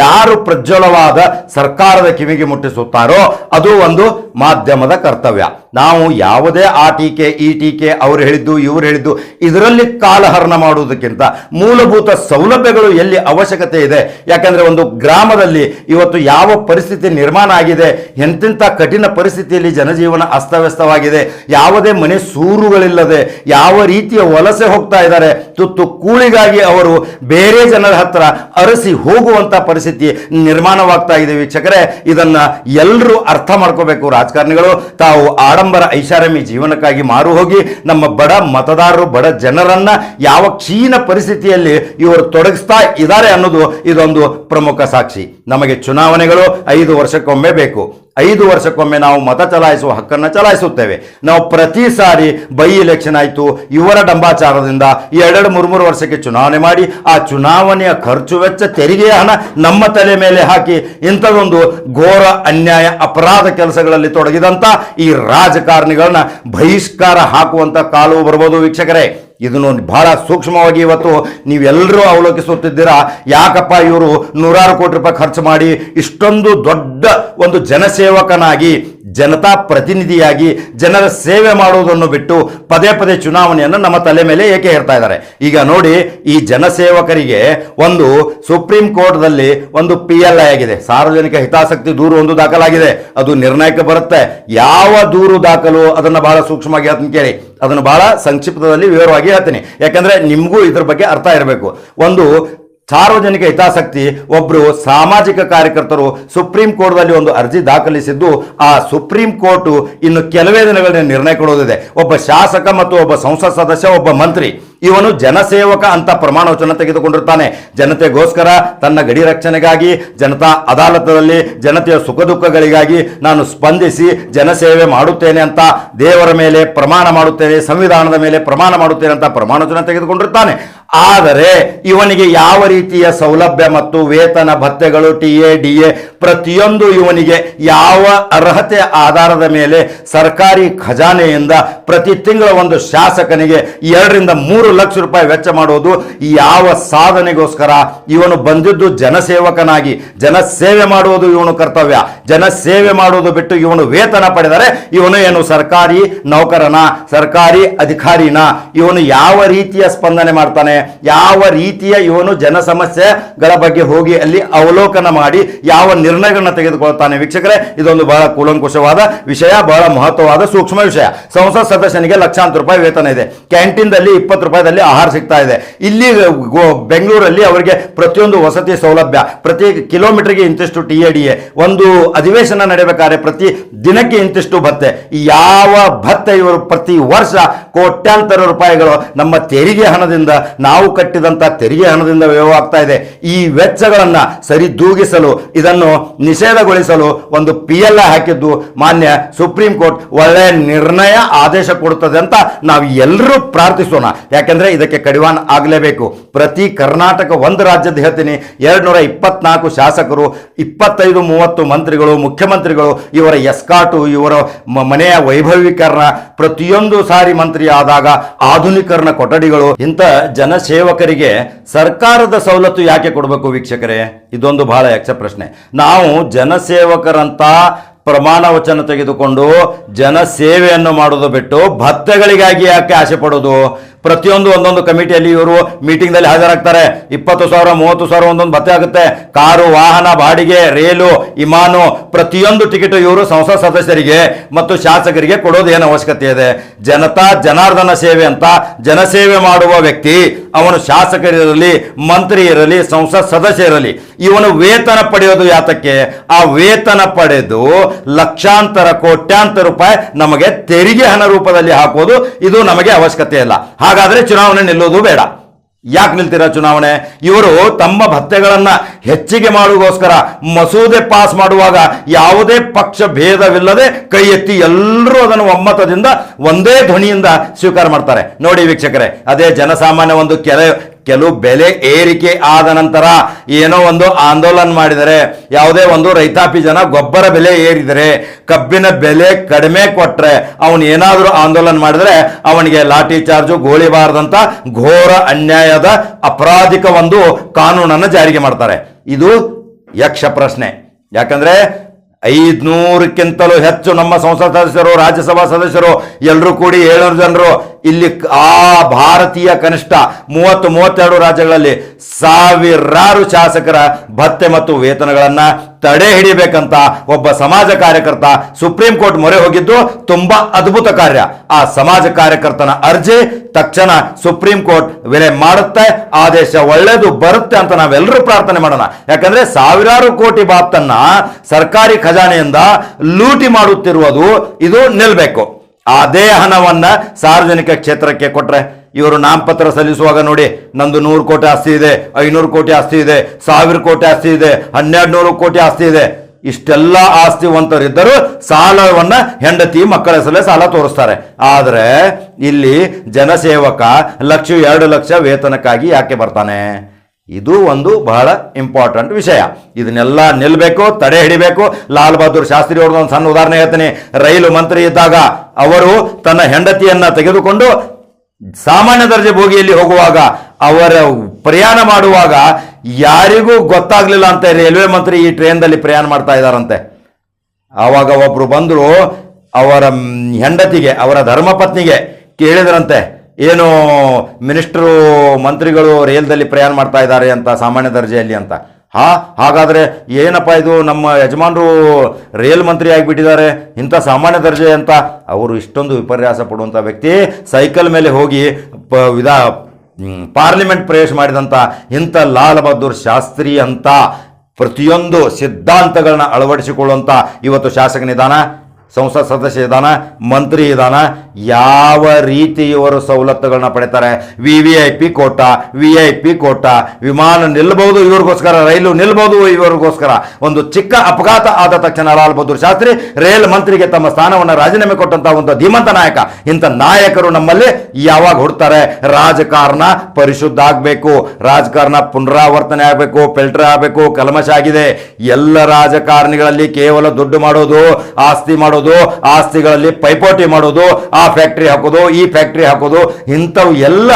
ಯಾರು ಪ್ರಜ್ವಲವಾದ ಸರ್ಕಾರದ ಕಿವಿಗೆ ಮುಟ್ಟಿಸುತ್ತಾರೋ ಅದು ಒಂದು ಮಾಧ್ಯಮದ ಕರ್ತವ್ಯ. ನಾವು ಯಾವುದೇ ಆ ಟೀಕೆ, ಈ ಟೀಕೆ, ಅವ್ರು ಹೇಳಿದ್ದು, ಇವ್ರು ಹೇಳಿದ್ದು, ಇದರಲ್ಲಿ ಕಾಲಹರಣ ಮಾಡುವುದಕ್ಕಿಂತ ಮೂಲಭೂತ ಸೌಲಭ್ಯಗಳು ಎಲ್ಲಿ ಅವಶ್ಯಕತೆ ಇದೆ? ಯಾಕಂದ್ರೆ ಒಂದು ಗ್ರಾಮದಲ್ಲಿ ಇವತ್ತು ಯಾವ ಪರಿಸ್ಥಿತಿ ನಿರ್ಮಾಣ ಆಗಿದೆ? ಎಂತೆಂಥ ಕಠಿಣ ಪರಿಸ್ಥಿತಿಯಲ್ಲಿ ಜನಜೀವನ ಅಸ್ತವ್ಯಸ್ತವಾಗಿದೆ. ಯಾವುದೇ ಮನೆ ಸೂರುಗಳಿಲ್ಲದೆ, ಯಾವ ರೀತಿಯ ವಲಸೆ ಹೋಗ್ತಾ ಇದ್ದಾರೆ? ತುತ್ತು ಕೂಳಿಗಾಗಿ ಅವರು ಬೇರೆ ಜನರ ಹತ್ರ ಅರಸಿ ಹೋಗುವಂತ ಪರಿಸ್ಥಿತಿ ನಿರ್ಮಾಣವಾಗ್ತಾ ಇದೆ ವೀಕ್ಷಕರೇ. ಇದನ್ನ ಎಲ್ಲರೂ ಅರ್ಥ ಮಾಡ್ಕೋಬೇಕು ರಾಜಕಾರಣಿಗಳು. ತಾವು ಆಡಂಬರ ಐಷಾರಾಮಿ ಜೀವನಕ್ಕಾಗಿ ಮಾರು ಹೋಗಿ ನಮ್ಮ ಬಡ ಮತದಾರರು, ಬಡ ಜನರನ್ನ ಯಾವ ಕ್ಷೀಣ ಪರಿಸ್ಥಿತಿಯಲ್ಲಿ ಇವರು ತೊಡಗಿಸ್ತಾ ಇದ್ದಾರೆ ಅನ್ನೋದು ಇದೊಂದು ಪ್ರಮುಖ ಸಾಕ್ಷಿ. ನಮಗೆ ಚುನಾವಣೆಗಳು ಐದು ವರ್ಷಕ್ಕೊಮ್ಮೆ ಬೇಕು. ಐದು ವರ್ಷಕ್ಕೊಮ್ಮೆ ನಾವು ಮತ ಚಲಾಯಿಸುವ ಹಕ್ಕನ್ನು ಚಲಾಯಿಸುತ್ತೇವೆ. ನಾವು ಪ್ರತಿ ಸಾರಿ ಬೈ ಎಲೆಕ್ಷನ್ ಆಯಿತು, ಇವರ ಡಂಬಾಚಾರದಿಂದ ಎರಡೆರಡು, ಮೂರು ಮೂರು ವರ್ಷಕ್ಕೆ ಚುನಾವಣೆ ಮಾಡಿ, ಆ ಚುನಾವಣೆಯ ಖರ್ಚು ವೆಚ್ಚ ತೆರಿಗೆಯ ಹಣ ನಮ್ಮ ತಲೆ ಮೇಲೆ ಹಾಕಿ ಇಂಥದೊಂದು ಘೋರ ಅನ್ಯಾಯ, ಅಪರಾಧ ಕೆಲಸಗಳಲ್ಲಿ ತೊಡಗಿದಂಥ ಈ ರಾಜಕಾರಣಿಗಳನ್ನ ಬಹಿಷ್ಕಾರ ಹಾಕುವಂತ ಕಾಲು ಬರ್ಬೋದು ವೀಕ್ಷಕರೇ. ಇದನ್ನು ಬಹಳ ಸೂಕ್ಷ್ಮವಾಗಿ ಇವತ್ತು ನೀವೆಲ್ಲರೂ ಅವಲೋಕಿಸುತ್ತಿದ್ದೀರಾ? ಯಾಕಪ್ಪ ಇವರು ನೂರಾರು ಕೋಟಿ ರೂಪಾಯಿ ಖರ್ಚು ಮಾಡಿ ಇಷ್ಟೊಂದು ದೊಡ್ಡ ಒಂದು ಜನಸೇವಕನಾಗಿ ಜನತಾ ಪ್ರತಿನಿಧಿಯಾಗಿ ಜನರ ಸೇವೆ ಮಾಡುವುದನ್ನು ಬಿಟ್ಟು ಪದೇ ಪದೇ ಚುನಾವಣೆಯನ್ನು ನಮ್ಮ ತಲೆ ಮೇಲೆ ಏಕೆ ಹೇರ್ತಾ ಇದ್ದಾರೆ? ಈಗ ನೋಡಿ, ಈ ಜನಸೇವಕರಿಗೆ ಒಂದು ಸುಪ್ರೀಂ ಕೋರ್ಟ್ದಲ್ಲಿ ಒಂದು ಪಿ ಎಲ್ ಐ ಆಗಿದೆ. ಸಾರ್ವಜನಿಕ ಹಿತಾಸಕ್ತಿ ದೂರು ಒಂದು ದಾಖಲಾಗಿದೆ. ಅದು ನಿರ್ಣಯಕ್ಕೆ ಬರುತ್ತೆ. ಯಾವ ದೂರು ದಾಖಲು? ಅದನ್ನು ಬಹಳ ಸೂಕ್ಷ್ಮವಾಗಿ ಹೇಳ್ತೀನಿ ಕೇಳಿ. ಅದನ್ನು ಬಹಳ ಸಂಕ್ಷಿಪ್ತದಲ್ಲಿ ವಿವರವಾಗಿ ಹೇಳ್ತೀನಿ. ಯಾಕಂದ್ರೆ ನಿಮಗೂ ಇದ್ರ ಬಗ್ಗೆ ಅರ್ಥ ಇರಬೇಕು. ಒಂದು ಸಾರ್ವಜನಿಕ ಹಿತಾಸಕ್ತಿ ಒಬ್ಬರು ಸಾಮಾಜಿಕ ಕಾರ್ಯಕರ್ತರು ಸುಪ್ರೀಂ ಕೋರ್ಟ್ನಲ್ಲಿ ಒಂದು ಅರ್ಜಿ ದಾಖಲಿಸಿದ್ದು, ಆ ಸುಪ್ರೀಂ ಕೋರ್ಟು ಇನ್ನು ಕೆಲವೇ ದಿನಗಳಲ್ಲಿ ನಿರ್ಣಯ ಕೊಡುವುದಿದೆ ಒಬ್ಬ ಶಾಸಕ ಮತ್ತು ಒಬ್ಬ ಸಂಸತ್ ಸದಸ್ಯ, ಒಬ್ಬ ಮಂತ್ರಿ. ಇವನು ಜನಸೇವಕ ಅಂತ ಪ್ರಮಾಣ ವಚನ ತೆಗೆದುಕೊಂಡಿರ್ತಾನೆ. ಜನತೆಗೋಸ್ಕರ ತನ್ನ ಗಡಿ ರಕ್ಷಣೆಗಾಗಿ, ಜನತಾ ಅದಾಲತದಲ್ಲಿ ಜನತೆಯ ಸುಖ ದುಃಖಗಳಿಗಾಗಿ ನಾನು ಸ್ಪಂದಿಸಿ ಜನಸೇವೆ ಮಾಡುತ್ತೇನೆ ಅಂತ ದೇವರ ಮೇಲೆ ಪ್ರಮಾಣ ಮಾಡುತ್ತೇನೆ, ಸಂವಿಧಾನದ ಮೇಲೆ ಪ್ರಮಾಣ ಮಾಡುತ್ತೇನೆ ಅಂತ ಪ್ರಮಾಣ ವಚನ ತೆಗೆದುಕೊಂಡಿರ್ತಾನೆ. ಆದರೆ ಇವನಿಗೆ ಯಾವ ರೀತಿಯ ಸೌಲಭ್ಯ ಮತ್ತು ವೇತನ, ಭತ್ಯೆಗಳು, ಟಿ ಎ, ಡಿ ಎ, ಪ್ರತಿಯೊಂದು ಇವನಿಗೆ ಯಾವ ಅರ್ಹತೆ ಆಧಾರದ ಮೇಲೆ ಸರ್ಕಾರಿ ಖಜಾನೆಯಿಂದ ಪ್ರತಿ ತಿಂಗಳ ಒಂದು ಶಾಸಕನಿಗೆ ಎರಡರಿಂದ ಮೂರು ಲಕ್ಷ ರೂಪಾಯಿ ವೆಚ್ಚ ಮಾಡುವುದು ಯಾವ ಸಾಧನೆಗೋಸ್ಕರ? ಇವನು ಬಂದಿದ್ದು ಜನಸೇವಕನಾಗಿ ಜನ ಸೇವೆ ಮಾಡುವುದು ಇವನು ಕರ್ತವ್ಯ. ಜನ ಸೇವೆ ಮಾಡುವುದು ಬಿಟ್ಟು ಇವನು ವೇತನ ಪಡೆದರೆ ಇವನು ಏನು, ಸರ್ಕಾರಿ ನೌಕರನ, ಸರ್ಕಾರಿ ಅಧಿಕಾರಿನ? ಇವನು ಯಾವ ರೀತಿಯ ಸ್ಪಂದನೆ ಮಾಡ್ತಾನೆ? ಯಾವ ರೀತಿಯ ಇವನು ಜನ ಸಮಸ್ಯೆಗಳ ಬಗ್ಗೆ ಹೋಗಿ ಅಲ್ಲಿ ಅವಲೋಕನ ಮಾಡಿ ಯಾವ ನಿರ್ಣಯಗಳನ್ನ ತೆಗೆದುಕೊಳ್ತಾನೆ? ವೀಕ್ಷಕರೇ, ಇದೊಂದು ಬಹಳ ಕೂಲಂಕುಷವಾದ ವಿಷಯ, ಬಹಳ ಮಹತ್ವವಾದ ಸೂಕ್ಷ್ಮ ವಿಷಯ. ಸಂಸತ್ ಸದಸ್ಯನಿಗೆ ಲಕ್ಷಾಂತರ ರೂಪಾಯಿ ವೇತನ ಇದೆ. ಕ್ಯಾಂಟೀನ್ದಲ್ಲಿ ಇಪ್ಪತ್ತು ರೂಪಾಯಿದಲ್ಲಿ ಆಹಾರ ಸಿಗ್ತಾ ಇದೆ. ಇಲ್ಲಿ ಬೆಂಗಳೂರಲ್ಲಿ ಅವರಿಗೆ ಪ್ರತಿಯೊಂದು ವಸತಿ ಸೌಲಭ್ಯ, ಪ್ರತಿ ಕಿಲೋಮೀಟರ್ಗೆ ಇಂತಿಷ್ಟು ಟಿ ಎ ಡಿ ಎ, ಒಂದು ಅಧಿವೇಶನ ನಡೆಯಬೇಕಾದ್ರೆ ಪ್ರತಿ ದಿನಕ್ಕೆ ಇಂತಿಷ್ಟು ಭತ್ತೆ. ಯಾವ ಭತ್ತ ಇವರು ಪ್ರತಿ ವರ್ಷ ಕೋಟ್ಯಾಂತರ ರೂಪಾಯಿಗಳು ನಮ್ಮ ತೆರಿಗೆ ಹಣದಿಂದ, ನಾವು ಕಟ್ಟಿದಂತ ತೆರಿಗೆ ಹಣದಿಂದ ವ್ಯವಹಾರ ಆಗ್ತಾ ಇದೆ. ಈ ವೆಚ್ಚಗಳನ್ನು ಸರಿದೂಗಿಸಲು ಇದನ್ನು ನಿಷೇಧಗೊಳಿಸಲು ಒಂದು ಪಿ ಎಲ್ ಹಾಕಿದ್ದು ಮಾನ್ಯ ಸುಪ್ರೀಂ ಕೋರ್ಟ್ ಒಳ್ಳೆಯ ನಿರ್ಣಯ, ಆದೇಶ ಕೊಡುತ್ತದೆ ಅಂತ ನಾವು ಎಲ್ಲರೂ ಪ್ರಾರ್ಥಿಸೋಣ. ಯಾಕೆಂದ್ರೆ ಇದಕ್ಕೆ ಕಡಿವಾಣ ಆಗಲೇಬೇಕು. ಪ್ರತಿ ಕರ್ನಾಟಕ ಒಂದು ರಾಜ್ಯದ ಹೇಳ್ತೀನಿ ಎರಡು ನೂರ ಇಪ್ಪತ್ನಾಲ್ಕು ಶಾಸಕರು, ಇಪ್ಪತ್ತೈದು, ಮೂವತ್ತು ಮಂತ್ರಿಗಳು, ಮುಖ್ಯಮಂತ್ರಿಗಳು, ಇವರ ಎಸ್ಕಾಟು, ಇವರ ಮನೆಯ ವೈಭವೀಕರಣ, ಪ್ರತಿಯೊಂದು ಸಾರಿ ಮಂತ್ರಿ ಆದಾಗ ಆಧುನೀಕರಣ ಕೊಠಡಿಗಳು, ಇಂಥ ಜನಸೇವಕರಿಗೆ ಸರ್ಕಾರದ ಸವಲತ್ತು ಯಾಕೆ ಕೊಡಬೇಕು ವೀಕ್ಷಕರೇ? ಇದೊಂದು ಬಹಳ ಯಕ್ಷ ಪ್ರಶ್ನೆ. ನಾವು ಜನಸೇವಕರಂತ ಪ್ರಮಾಣ ವಚನ ತೆಗೆದುಕೊಂಡು ಜನಸೇವೆಯನ್ನು ಮಾಡೋದು ಬಿಟ್ಟು ಭತ್ತೆಗಳಿಗಾಗಿ ಯಾಕೆ ಆಸೆ ಪಡೋದು? ಪ್ರತಿಯೊಂದು ಒಂದೊಂದು ಕಮಿಟಿಯಲ್ಲಿ ಇವರು ಮೀಟಿಂಗ್ದಲ್ಲಿ ಹಾಜರಾಗ್ತಾರೆ. ಇಪ್ಪತ್ತು ಸಾವಿರ, ಮೂವತ್ತು ಸಾವಿರ ಒಂದೊಂದು ಭತ್ತೆ ಆಗುತ್ತೆ. ಕಾರು, ವಾಹನ, ಬಾಡಿಗೆ, ರೈಲು, ವಿಮಾನು, ಪ್ರತಿಯೊಂದು ಟಿಕೆಟ್ ಇವರು ಸಂಸತ್ ಸದಸ್ಯರಿಗೆ ಮತ್ತು ಶಾಸಕರಿಗೆ ಕೊಡೋದು ಏನು ಅವಶ್ಯಕತೆ ಇದೆ. ಜನತಾ, ಜನಾರ್ದನ ಸೇವೆ ಅಂತ ಜನಸೇವೆ ಮಾಡುವ ವ್ಯಕ್ತಿ ಅವನು ಶಾಸಕರಿರಲಿ ಮಂತ್ರಿ ಇರಲಿ ಸಂಸತ್ ಸದಸ್ಯ ಇರಲಿ ಇವನು ವೇತನ ಪಡೆಯೋದು ಯಾತಕ್ಕೆ? ಆ ವೇತನ ಪಡೆದು ಲಕ್ಷಾಂತರ, ಕೋಟ್ಯಾಂತರ ರೂಪಾಯಿ ನಮಗೆ ತೆರಿಗೆ ಹಣ ರೂಪದಲ್ಲಿ ಹಾಕೋದು ಇದು ನಮಗೆ ಅವಶ್ಯಕತೆ ಇಲ್ಲ. ಹಾಗಾದ್ರೆ ಚುನಾವಣೆ ನಿಲ್ಲೋದು ಬೇಡ. ಯಾಕೆ ನಿಲ್ತೀರಾ ಚುನಾವಣೆ? ಇವರು ತಮ್ಮ ಭತ್ಯೆಗಳನ್ನ ಹೆಚ್ಚಿಗೆ ಮಾಡುವುದಕ್ಕೋಸ್ಕರ ಮಸೂದೆ ಪಾಸ್ ಮಾಡುವಾಗ ಯಾವುದೇ ಪಕ್ಷ ಭೇದವಿಲ್ಲದೆ ಕೈ ಎತ್ತಿ ಎಲ್ಲರೂ ಅದನ್ನು ಒಮ್ಮತದಿಂದ ಒಂದೇ ಧ್ವನಿಯಿಂದ ಸ್ವೀಕಾರ ಮಾಡ್ತಾರೆ. ನೋಡಿ ವೀಕ್ಷಕರೇ, ಅದೇ ಜನಸಾಮಾನ್ಯ ಒಂದು ಕೆಲ ಕೆಲವು ಬೆಲೆ ಏರಿಕೆ ಆದ ನಂತರ ಏನೋ ಒಂದು ಆಂದೋಲನ ಮಾಡಿದರೆ, ಯಾವುದೇ ಒಂದು ರೈತಾಪಿ ಜನ ಗೊಬ್ಬರ ಬೆಲೆ ಏರಿದರೆ, ಕಬ್ಬಿನ ಬೆಲೆ ಕಡಿಮೆ ಕೊಟ್ರೆ, ಅವನು ಏನಾದರೂ ಆಂದೋಲನ ಮಾಡಿದರೆ ಅವನಿಗೆ ಲಾಠಿ ಚಾರ್ಜು ಗೋಳಿಬಾರದಂತ ಘೋರ ಅನ್ಯಾಯದ ಅಪರಾಧಿಕ ಒಂದು ಕಾನೂನನ್ನು ಜಾರಿಗೆ ಮಾಡ್ತಾರೆ. ಇದು ಯಕ್ಷ ಪ್ರಶ್ನೆ. ಯಾಕಂದ್ರೆ ಐದ್ನೂರಕ್ಕಿಂತಲೂ ಹೆಚ್ಚು ನಮ್ಮ ಸಂಸತ್ ಸದಸ್ಯರು, ರಾಜ್ಯಸಭಾ ಸದಸ್ಯರು ಎಲ್ಲರೂ ಕೂಡಿ ಏಳ್ನೂರು ಜನರು ಇಲ್ಲಿ ಆ ಭಾರತೀಯ ಕನಿಷ್ಠ ಮೂವತ್ತು ಮೂವತ್ತೆರಡು ರಾಜ್ಯಗಳಲ್ಲಿ ಸಾವಿರಾರು ಶಾಸಕರ ಭತ್ತೆ ಮತ್ತು ವೇತನಗಳನ್ನ ತಡೆ ಹಿಡಿಬೇಕಂತ ಒಬ್ಬ ಸಮಾಜ ಕಾರ್ಯಕರ್ತ ಸುಪ್ರೀಂ ಕೋರ್ಟ್ ಮೊರೆ ಹೋಗಿದ್ದು ತುಂಬಾ ಅದ್ಭುತ ಕಾರ್ಯ. ಆ ಸಮಾಜ ಕಾರ್ಯಕರ್ತನ ಅರ್ಜಿ ತಕ್ಷಣ ಸುಪ್ರೀಂ ಕೋರ್ಟ್ ವಿಲೆ ಮಾಡುತ್ತೆ, ಆದೇಶ ಒಳ್ಳೇದು ಬರುತ್ತೆ ಅಂತ ನಾವೆಲ್ಲರೂ ಪ್ರಾರ್ಥನೆ ಮಾಡೋಣ. ಯಾಕಂದ್ರೆ ಸಾವಿರಾರು ಕೋಟಿ ಬಾಪ್ತನ್ನ ಸರ್ಕಾರಿ ಖಜಾನೆಯಿಂದ ಲೂಟಿ ಮಾಡುತ್ತಿರುವುದು ಇದು ನಿಲ್ಬೇಕು. ಅದೇ ಹಣವನ್ನ ಸಾರ್ವಜನಿಕ ಕ್ಷೇತ್ರಕ್ಕೆ ಕೊಟ್ರೆ ಇವರು ನಾಮಪತ್ರ ಸಲ್ಲಿಸುವಾಗ ನೋಡಿ, ನಂದು ನೂರು ಕೋಟಿ ಆಸ್ತಿ ಇದೆ, ಐನೂರು ಕೋಟಿ ಆಸ್ತಿ ಇದೆ, ಸಾವಿರ ಕೋಟಿ ಆಸ್ತಿ ಇದೆ ಹನ್ನೆರಡು ನೂರು ಕೋಟಿ ಆಸ್ತಿ ಇದೆ. ಇಷ್ಟೆಲ್ಲ ಆಸ್ತಿವಂತರಿದ್ದರೂ ಸಾಲವನ್ನ ಹೆಂಡತಿ ಮಕ್ಕಳ ಹೆಸರಲ್ಲೇ ಸಾಲ ತೋರಿಸ್ತಾರೆ. ಆದರೆ ಇಲ್ಲಿ ಜನಸೇವಕ ಲಕ್ಷ ಎರಡು ಲಕ್ಷ ವೇತನಕ್ಕಾಗಿ ಯಾಕೆ ಬರ್ತಾನೆ? ಇದು ಒಂದು ಬಹಳ ಇಂಪಾರ್ಟೆಂಟ್ ವಿಷಯ. ಇದನ್ನೆಲ್ಲ ನಿಲ್ಲಬೇಕು ತಡೆ ಹಿಡಿಬೇಕು. ಲಾಲ್ ಬಹದ್ದೂರ್ ಶಾಸ್ತ್ರಿ ಅವ್ರದ್ದು ಒಂದು ಸಣ್ಣ ಉದಾಹರಣೆ ಹೇಳ್ತೀನಿ. ರೈಲು ಮಂತ್ರಿ ಇದ್ದಾಗ ಅವರು ತನ್ನ ಹೆಂಡತಿಯನ್ನ ತೆಗೆದುಕೊಂಡು ಸಾಮಾನ್ಯ ದರ್ಜೆ ಬೋಗಿಯಲ್ಲಿ ಹೋಗುವಾಗ, ಅವರ ಪ್ರಯಾಣ ಮಾಡುವಾಗ ಯಾರಿಗೂ ಗೊತ್ತಾಗ್ಲಿಲ್ಲ ಅಂತ ರೈಲ್ವೆ ಮಂತ್ರಿ ಈ ಟ್ರೈನ್ದಲ್ಲಿ ಪ್ರಯಾಣ ಮಾಡ್ತಾ ಇದ್ದಾರಂತೆ. ಆವಾಗ ಒಬ್ಬರು ಬಂದರು ಅವರ ಹೆಂಡತಿಗೆ, ಅವರ ಧರ್ಮಪತ್ನಿಗೆ ಕೇಳಿದ್ರಂತೆ. ಏನು ಮಿನಿಸ್ಟ್ರು, ಮಂತ್ರಿಗಳು ರೈಲ್ದಲ್ಲಿ ಪ್ರಯಾಣ ಮಾಡ್ತಾ ಇದ್ದಾರೆ ಅಂತ, ಸಾಮಾನ್ಯ ದರ್ಜೆಯಲ್ಲಿ ಅಂತ. ಹಾ, ಹಾಗಾದರೆ ಏನಪ್ಪ ಇದು ನಮ್ಮ ಯಜಮಾನರು ರೈಲ್ ಮಂತ್ರಿ ಆಗಿಬಿಟ್ಟಿದ್ದಾರೆ, ಇಂಥ ಸಾಮಾನ್ಯ ದರ್ಜೆ ಅಂತ. ಅವರು ಇಷ್ಟೊಂದು ವಿಪರ್ಯಾಸ ಪಡುವಂಥ ವ್ಯಕ್ತಿ, ಸೈಕಲ್ ಮೇಲೆ ಹೋಗಿ ಪ, ವಿಧಾ ಪಾರ್ಲಿಮೆಂಟ್ ಪ್ರವೇಶ ಮಾಡಿದಂಥ ಇಂಥ ಲಾಲ್ ಬಹದ್ದೂರ್ ಶಾಸ್ತ್ರಿ ಅಂತ ಪ್ರತಿಯೊಂದು ಸಿದ್ಧಾಂತಗಳನ್ನ ಅಳವಡಿಸಿಕೊಳ್ಳುವಂಥ ಇವತ್ತು ಶಾಸಕನಿದಾನ ಸಂಸತ್ ಸದಸ್ಯ ಇದಾನ ಮಂತ್ರಿ ಇದಾನ ಯಾವ ರೀತಿ ಇವರು ಸವಲತ್ತುಗಳನ್ನ ಪಡಿತಾರೆ? V V I P quota V I P quota, ವಿಮಾನ ನಿಲ್ಲಬಹುದು ಇವ್ರಿಗೋಸ್ಕರ, ರೈಲು ನಿಲ್ಲಬಹುದು ಇವರಿಗೋಸ್ಕರ. ಒಂದು ಚಿಕ್ಕ ಅಪಘಾತ ಆದ ತಕ್ಷಣ ಲಾಲ್ ಬಹದ್ದೂರ್ ಶಾಸ್ತ್ರಿ, ರೈಲ್ ಮಂತ್ರಿಗೆ ತಮ್ಮ ಸ್ಥಾನವನ್ನು ರಾಜೀನಾಮೆ ಕೊಟ್ಟಂತಹ ಒಂದು ಧೀಮಂತ ನಾಯಕ. ಇಂಥ ನಾಯಕರು ನಮ್ಮಲ್ಲಿ ಯಾವಾಗ ಹುಡ್ತಾರೆ? ರಾಜಕಾರಣ ಪರಿಶುದ್ಧ ಆಗಬೇಕು. ರಾಜಕಾರಣ ಪುನರಾವರ್ತನೆ ಆಗಬೇಕು, ಫಿಲ್ಟರ್ ಆಗಬೇಕು ಕಲ್ಮಶ ಆಗಿದೆ. ಎಲ್ಲ ರಾಜಕಾರಣಿಗಳಲ್ಲಿ ಕೇವಲ ದುಡ್ಡು ಮಾಡೋದು, ಆಸ್ತಿ ಮಾಡೋದು ಮಾಡೋದು ಆಸ್ತಿಗಳಲ್ಲಿ ಪೈಪೋಟಿ ಮಾಡೋದು, ಆ ಫ್ಯಾಕ್ಟರಿ ಹಾಕೋದು, ಈ ಫ್ಯಾಕ್ಟರಿ ಹಾಕೋದು, ಇಂಥವು ಎಲ್ಲ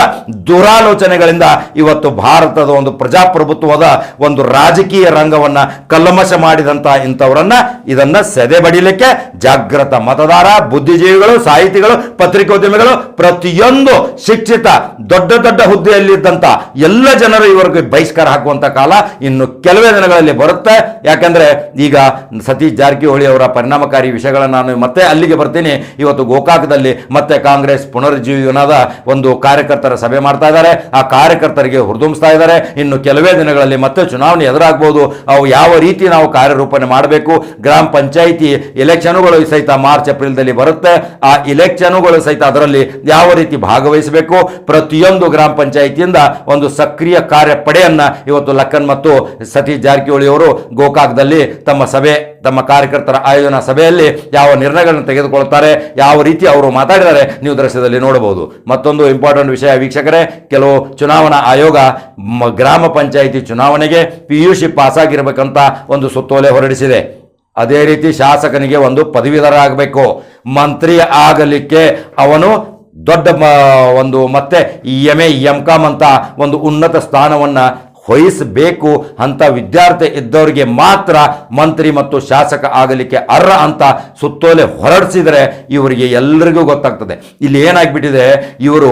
ದುರಾಲೋಚನೆಗಳಿಂದ ಇವತ್ತು ಭಾರತದ ಒಂದು ಪ್ರಜಾಪ್ರಭುತ್ವದ ಒಂದು ರಾಜಕೀಯ ರಂಗವನ್ನ ಕಲ್ಲಮಶ ಮಾಡಿದಂತ ಇಂಥವರನ್ನ ಇದನ್ನ ಸೆದೆ ಬಡಿಲಿಕ್ಕೆ ಜಾಗೃತ ಮತದಾರ, ಬುದ್ಧಿಜೀವಿಗಳು, ಸಾಹಿತಿಗಳು, ಪತ್ರಿಕೋದ್ಯಮಿಗಳು, ಪ್ರತಿಯೊಂದು ಶಿಕ್ಷಿತ, ದೊಡ್ಡ ದೊಡ್ಡ ಹುದ್ದೆಯಲ್ಲಿದ್ದಂಥ ಎಲ್ಲ ಜನರು ಇವರಿಗೆ ಬಹಿಷ್ಕಾರ ಹಾಕುವಂತ ಕಾಲ ಇನ್ನು ಕೆಲವೇ ದಿನಗಳಲ್ಲಿ ಬರುತ್ತೆ. ಯಾಕಂದ್ರೆ ಈಗ ಸತೀಶ್ ಜಾರಕಿಹೊಳಿ ಅವರ ಪರಿಣಾಮಕಾರಿ ವಿಷಯಗಳನ್ನು ನಾನು ಮತ್ತೆ ಅಲ್ಲಿಗೆ ಬರ್ತೀನಿ. ಇವತ್ತು ಗೋಕಾಕದಲ್ಲಿ ಮತ್ತೆ ಕಾಂಗ್ರೆಸ್ ಪುನರುಜ್ಜೀವನದ ಒಂದು ಕಾರ್ಯಕರ್ತರ ಸಭೆ ಮಾಡ್ತಾ ಇದ್ದಾರೆ. ಆ ಕಾರ್ಯಕರ್ತರಿಗೆ ಹುರಿದುಂಬಿಸ್ತಾ ಇದ್ದಾರೆ. ಇನ್ನು ಕೆಲವೇ ದಿನಗಳಲ್ಲಿ ಮತ್ತೆ ಚುನಾವಣೆ ಎದುರಾಗಬಹುದು ಅವು ಯಾವ ರೀತಿ ನಾವು ಕಾರ್ಯರೂಪಣೆ ಮಾಡಬೇಕು? ಗ್ರಾಮ ಪಂಚಾಯಿತಿ ಎಲೆಕ್ಷನ್ಗಳು ಸಹಿತ ಮಾರ್ಚ್, ಏಪ್ರಿಲ್ದಲ್ಲಿ ಬರುತ್ತೆ. ಆ ಇಲೆಕ್ಷನ್ಗಳು ಸಹಿತ ಅದರಲ್ಲಿ ಯಾವ ರೀತಿ ಭಾಗವಹಿಸಬೇಕು? ಪ್ರತಿಯೊಂದು ಗ್ರಾಮ ಪಂಚಾಯಿತಿಯಿಂದ ಒಂದು ಸಕ್ರಿಯ ಕಾರ್ಯಪಡೆಯನ್ನು ಇವತ್ತು ಲಕ್ಕನ್ ಮತ್ತು ಸತೀಶ್ ಜಾರಕಿಹೊಳಿ ಅವರು ಗೋಕಾಕ್ದಲ್ಲಿ ತಮ್ಮ ಸಭೆ ತಮ್ಮ ಕಾರ್ಯಕರ್ತರ ಆಯೋಜನಾ ಸಭೆಯಲ್ಲಿ ಯಾವ ನಿರ್ಣಯಗಳನ್ನು ತೆಗೆದುಕೊಳ್ತಾರೆ ಯಾವ ರೀತಿ ಅವರು ಮಾತಾಡಿದ್ದಾರೆ ನೀವು ದೃಶ್ಯದಲ್ಲಿ ನೋಡಬಹುದು. ಮತ್ತೊಂದು ಇಂಪಾರ್ಟೆಂಟ್ ವಿಷಯ ವೀಕ್ಷಕರೇ, ಕೆಲವು ಚುನಾವಣಾ ಆಯೋಗ ಗ್ರಾಮ ಪಂಚಾಯಿತಿ ಚುನಾವಣೆಗೆ ಪಿ ಯು ಶಿ ಪಾಸಾಗಿರಬೇಕಂತ ಒಂದು ಸುತ್ತೋಲೆ ಹೊರಡಿಸಿದೆ. ಅದೇ ರೀತಿ ಶಾಸಕನಿಗೆ ಒಂದು ಪದವೀಧರ ಆಗಬೇಕು ಮಂತ್ರಿ ಆಗಲಿಕ್ಕೆ ಅವನು ದೊಡ್ಡ ಒಂದು ಮತ್ತೆ ಎಂ ಎ, ಎಂ ಕಾಮ್ ಅಂತ ಒಂದು ಉನ್ನತ ಸ್ಥಾನವನ್ನ ವಹಿಸಬೇಕು ಅಂತ ವಿದ್ಯಾರ್ಥಿ ಇದ್ದವರಿಗೆ ಮಾತ್ರ ಮಂತ್ರಿ ಮತ್ತು ಶಾಸಕ ಆಗಲಿಕ್ಕೆ ಅರ್ಹ ಅಂತ ಸುತ್ತೋಲೆ ಹೊರಡಿಸಿದರೆ ಇವರಿಗೆ ಎಲ್ಲರಿಗೂ ಗೊತ್ತಾಗ್ತದೆ. ಇಲ್ಲಿ ಏನಾಗ್ಬಿಟ್ಟಿದೆ? ಇವರು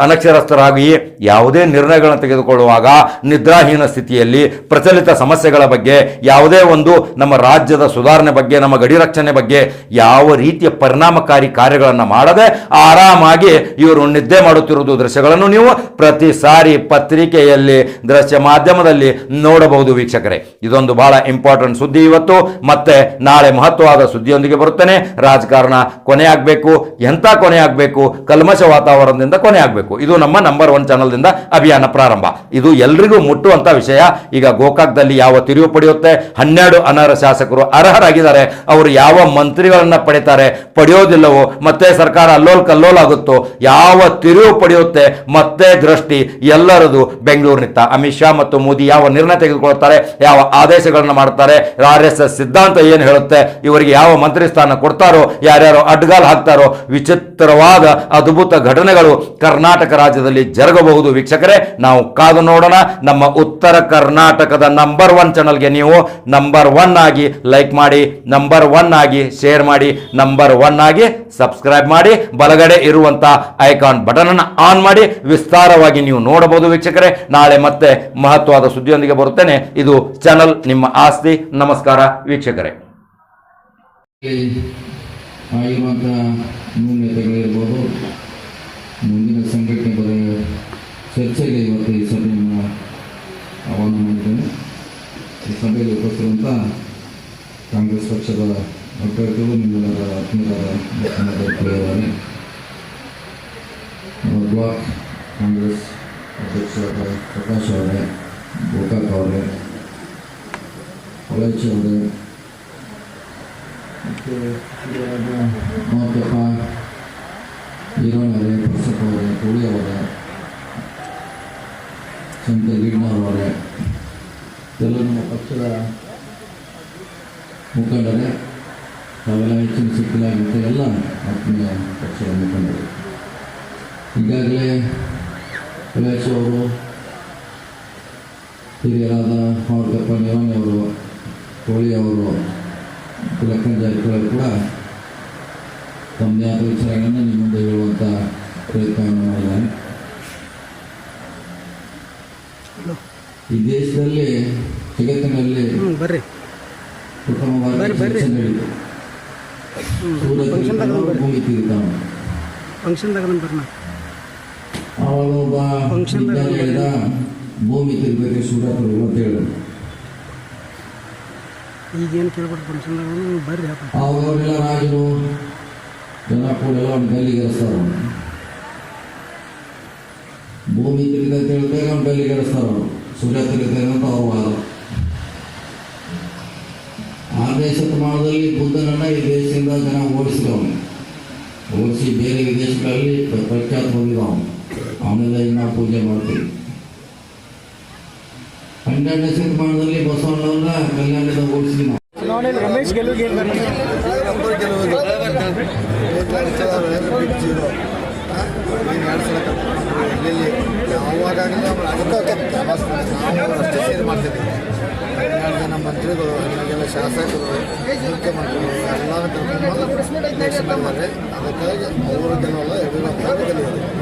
ಅನಕ್ಷರಸ್ಥರಾಗಿ ಯಾವುದೇ ನಿರ್ಣಯಗಳನ್ನು ತೆಗೆದುಕೊಳ್ಳುವಾಗ ನಿದ್ರಾಹೀನ ಸ್ಥಿತಿಯಲ್ಲಿ ಪ್ರಚಲಿತ ಸಮಸ್ಯೆಗಳ ಬಗ್ಗೆ, ಯಾವುದೇ ಒಂದು ನಮ್ಮ ರಾಜ್ಯದ ಸುಧಾರಣೆ ಬಗ್ಗೆ, ನಮ್ಮ ಗಡಿ ರಕ್ಷಣೆ ಬಗ್ಗೆ ಯಾವ ರೀತಿಯ ಪರಿಣಾಮಕಾರಿ ಕಾರ್ಯಗಳನ್ನು ಮಾಡದೆ ಆರಾಮಾಗಿ ಇವರು ನಿದ್ದೆ ಮಾಡುತ್ತಿರುವುದು ದೃಶ್ಯಗಳನ್ನು ನೀವು ಪ್ರತಿ ಸಾರಿ ಪತ್ರಿಕೆಯಲ್ಲಿ, ದೃಶ್ಯ ಮಾಧ್ಯಮದಲ್ಲಿ ನೋಡಬಹುದು ವೀಕ್ಷಕರೇ. ಇದೊಂದು ಬಹಳ ಇಂಪಾರ್ಟೆಂಟ್ ಸುದ್ದಿ ಇವತ್ತು. ಮತ್ತೆ ನಾಳೆ ಮಹತ್ವವಾದ ಸುದ್ದಿಯೊಂದಿಗೆ ಬರುತ್ತೇನೆ. ರಾಜಕಾರಣ ಕೊನೆ ಆಗಬೇಕು ಎಂಥ ಕೊನೆ ಆಗಬೇಕು? ಕಲ್ಮಶ ವಾತಾವರಣದಿಂದ ಕೊನೆ ಆಗಬೇಕು. ಇದು ನಮ್ಮ ನಂಬರ್ ಒನ್ ಚಾನಲ್ದಿಂದ ಅಭಿಯಾನ ಪ್ರಾರಂಭ. ಇದು ಎಲ್ರಿಗೂ ಮುಟ್ಟುವಂತ ವಿಷಯ. ಈಗ ಗೋಕಾಕ್ದಲ್ಲಿ ಯಾವ ತಿರುವು ಪಡೆಯುತ್ತೆ? ಹನ್ನೆರಡು ಅನರ್ಹ ಶಾಸಕರು ಅರ್ಹರಾಗಿದ್ದಾರೆ. ಅವರು ಯಾವ ಮಂತ್ರಿಗಳನ್ನ ಪಡಿತಾರೆ? ಪಡೆಯೋದಿಲ್ಲವೋ? ಮತ್ತೆ ಸರ್ಕಾರ ಅಲ್ಲೋಲ್ ಕಲ್ಲೋಲ್ ಆಗುತ್ತೋ? ಯಾವ ತಿರುವು ಪಡೆಯುತ್ತೆ? ಮತ್ತೆ ದೃಷ್ಟಿ. ಎಲ್ಲರದು ಬೆಂಗಳೂರಿನಿತ್ತ ಅಮಿತ್ ಶಾ ಮತ್ತು ಮೋದಿ ಯಾವ ನಿರ್ಣಯ ತೆಗೆದುಕೊಳ್ತಾರೆ? ಯಾವ ಆದೇಶಗಳನ್ನು ಮಾಡ್ತಾರೆ? ಆರ್ ಎಸ್ ಸಿದ್ಧಾಂತ ಏನು ಹೇಳುತ್ತೆ? ಇವರಿಗೆ ಯಾವ ಮಂತ್ರಿ ಸ್ಥಾನ ಕೊಡ್ತಾರೋ? ಯಾರ್ಯಾರು ಅಡ್ಗಾಲ್ ಹಾಕ್ತಾರೋ? ವಿಚಿತ್ರವಾದ ಅದ್ಭುತ ಘಟನೆಗಳು ಕರ್ನಾಟಕ ರಾಜ್ಯದಲ್ಲಿ ಜರುಗಬಹುದು. ವೀಕ್ಷಕರೇ, ನಾವು ಕಾದು ನೋಡೋಣ. ನಮ್ಮ ಉತ್ತರ ಕರ್ನಾಟಕದ ನಂಬರ್ ಒನ್ ಚಾನಲ್ಗೆ ನೀವು ನಂಬರ್ ಒನ್ ಆಗಿ ಲೈಕ್ ಮಾಡಿ ನಂಬರ್ ಒನ್ ಆಗಿ ಶೇರ್ ಮಾಡಿ ನಂಬರ್ ಒನ್ ಆಗಿ ಸಬ್ಸ್ಕ್ರೈಬ್ ಮಾಡಿ, ಬಲಗಡೆ ಇರುವಂತ ಐಕಾನ್ ಬಟನ್ ಅನ್ನು ಆನ್ ಮಾಡಿ, ವಿಸ್ತಾರವಾಗಿ ನೀವು ನೋಡಬಹುದು ವೀಕ್ಷಕರೇ. ನಾಳೆ ಮತ್ತೆ ಮಹತ್ವದ ಸುದ್ದಿಯೊಂದಿಗೆ ಬರುತ್ತೇನೆ. ಇದು ಚಾನಲ್ ನಿಮ್ಮ ಆಸ್ತಿ. ನಮಸ್ಕಾರ ವೀಕ್ಷಕರೇ. ಆಗಿರುವಂಥ ನ್ಯೂನ್ಯತೆಗಳಿರ್ಬೋದು ಮುಂದಿನ ಸಂಘಟನೆ ಬಗ್ಗೆ ಚರ್ಚೆಗೆ ಇವತ್ತು ಈ ಸಭೆಯನ್ನು ಆಹ್ವಾನ ಮಾಡಿದ್ದೇನೆ. ಈ ಸಭೆಯಲ್ಲಿ ಉಪಸ್ಥಿರುವಂಥ ಕಾಂಗ್ರೆಸ್ ಪಕ್ಷದ ಅಭ್ಯರ್ಥಿಗಳು ನಿಮ್ಮೆಲ್ಲರ ಆತ್ಮೀಯರಾದ ಮುಖ್ಯಮಂತ್ರಿಯವರೇ ಬ್ಲಾಕ್ ಕಾಂಗ್ರೆಸ್ ಅಧ್ಯಕ್ಷರಾದ ಪ್ರಕಾಶ್ ಅವರೇ, ಗೋಕಾಕ್ ಅವರೇ ಅವರೇ ಮತ್ತು ಹಿರಿಯರಾದ ಮಹತ್ವಪ್ಪ ಈರೋಣವರೇ ಪ್ರಸಪ್ಪ ಅವರೇ, ಕೋಳಿ ಅವರೇ ಸಂತ ಗಿಡ್ನವರೇ ಎಲ್ಲ ನಮ್ಮ ಪಕ್ಷದ ಮುಖಂಡರೇ ತಾವೆಲ್ಲ ಹೆಚ್ಚಿನ ಸಿಕ್ಕಿಲ್ಲ ಎಲ್ಲ ಆತ್ಮೀಯ ಪಕ್ಷದ ಮುಖಂಡರು ಈಗಾಗಲೇ ಕಲಾಶ್ ಅವರು ಹಿರಿಯರಾದ ಮಹತ್ವಪ್ಪ ನಿರೋಣಿ ಅವರು ಜಾರಕಿಹೊಳಿ ಕೂಡ ತಮ್ಮದೇ ಆದ ವಿಚಾರಗಳನ್ನು ನಿಮ್ಮ ಮುಂದೆ ಹೇಳುವಂಥ ಪ್ರಯತ್ನವನ್ನು ಮಾಡಿದ್ದಾನೆ ಈ ದೇಶದಲ್ಲಿ ಜಗತ್ತಿನಲ್ಲಿ ಉತ್ತಮವಾದ ತಿರುಗ್ತಾನೋ, ಭೂಮಿ ತಿರುಗ್ತಾನೋ. ಫಂಕ್ಷನ್ದಾಗ ಬರ್ರಿ. ನಾ ಆವಾಗ ಒಬ್ಬ Function ದಾಗ ವಿಜ್ಞಾನಿ ಹೇಳಿದ ಭೂಮಿ ತಿರುಗಬೇಕು ಸೂರ್ಯ ತಿರುಗು ಅಂತ ಹೇಳಿದ್ರು. ಈಗೇನು ಕೇಳ್ಬಿಟ್ಟು ಫಂಕ್ಷನ್ದಾಗ ಬರ್ರಿ ಹಾಪ ಆವಾಗ ಅವರೆಲ್ಲ ರಾಜರು ಜನ ಕೂಡ ಎಲ್ಲ ಅವ್ನ ಗಲ್ಲಿಗೇರಿಸ್ತಾರ ಭೂಮಿ ತಿರುಗ ತಿಳ್ದಾಗ ಅವ್ನ ಗಲ್ಲಿಗೇರಿಸ್ತಾರ ಅವರು ಸೂರ್ಯ ತಿರುಗ್ತಾರೆ ಅಂತ ಅವ್ರ ವಾದ. ಆರನೇ ಶತಮಾನದಲ್ಲಿ ಬುದ್ಧನನ್ನ ಈ ದೇಶದಿಂದ ಜನ ಓಡಿಸಿದ ಅವನು. ಓಡಿಸಿ ಬೇರೆ ವಿದೇಶಗಳಲ್ಲಿ ಪ್ರ- ಪ್ರಖ್ಯಾತ ಹೊಂದಿದ ಅವನು. ಅವನೆಲ್ಲ ಈಗ ನಾವು ಪೂಜೆ ಮಾಡ್ತೀವಿ ಹನ್ನೆರಡನೇ ಶತಮಾನದಲ್ಲಿ ಬಸವಣ್ಣವನ್ನ ಕಲ್ಯಾಣದ ಓಡಿಸಿ ರಮೇಶ್ ಗೆಲುವಿಗೆ ಅಷ್ಟೇ ಸೇರಿ ಮಾಡ್ತಿದ್ದೀವಿ ಹನ್ನೆರಡು ಜನ ಮಂತ್ರಿಗಳು ಹನ್ನೆರಡು ಜನ ಶಾಸಕರು ಮುಖ್ಯಮಂತ್ರಿಗಳು ಎಲ್ಲರೂ ಅದಕ್ಕಾಗಿ ಅವರು ಯಡಿಯೂರಪ್ಪ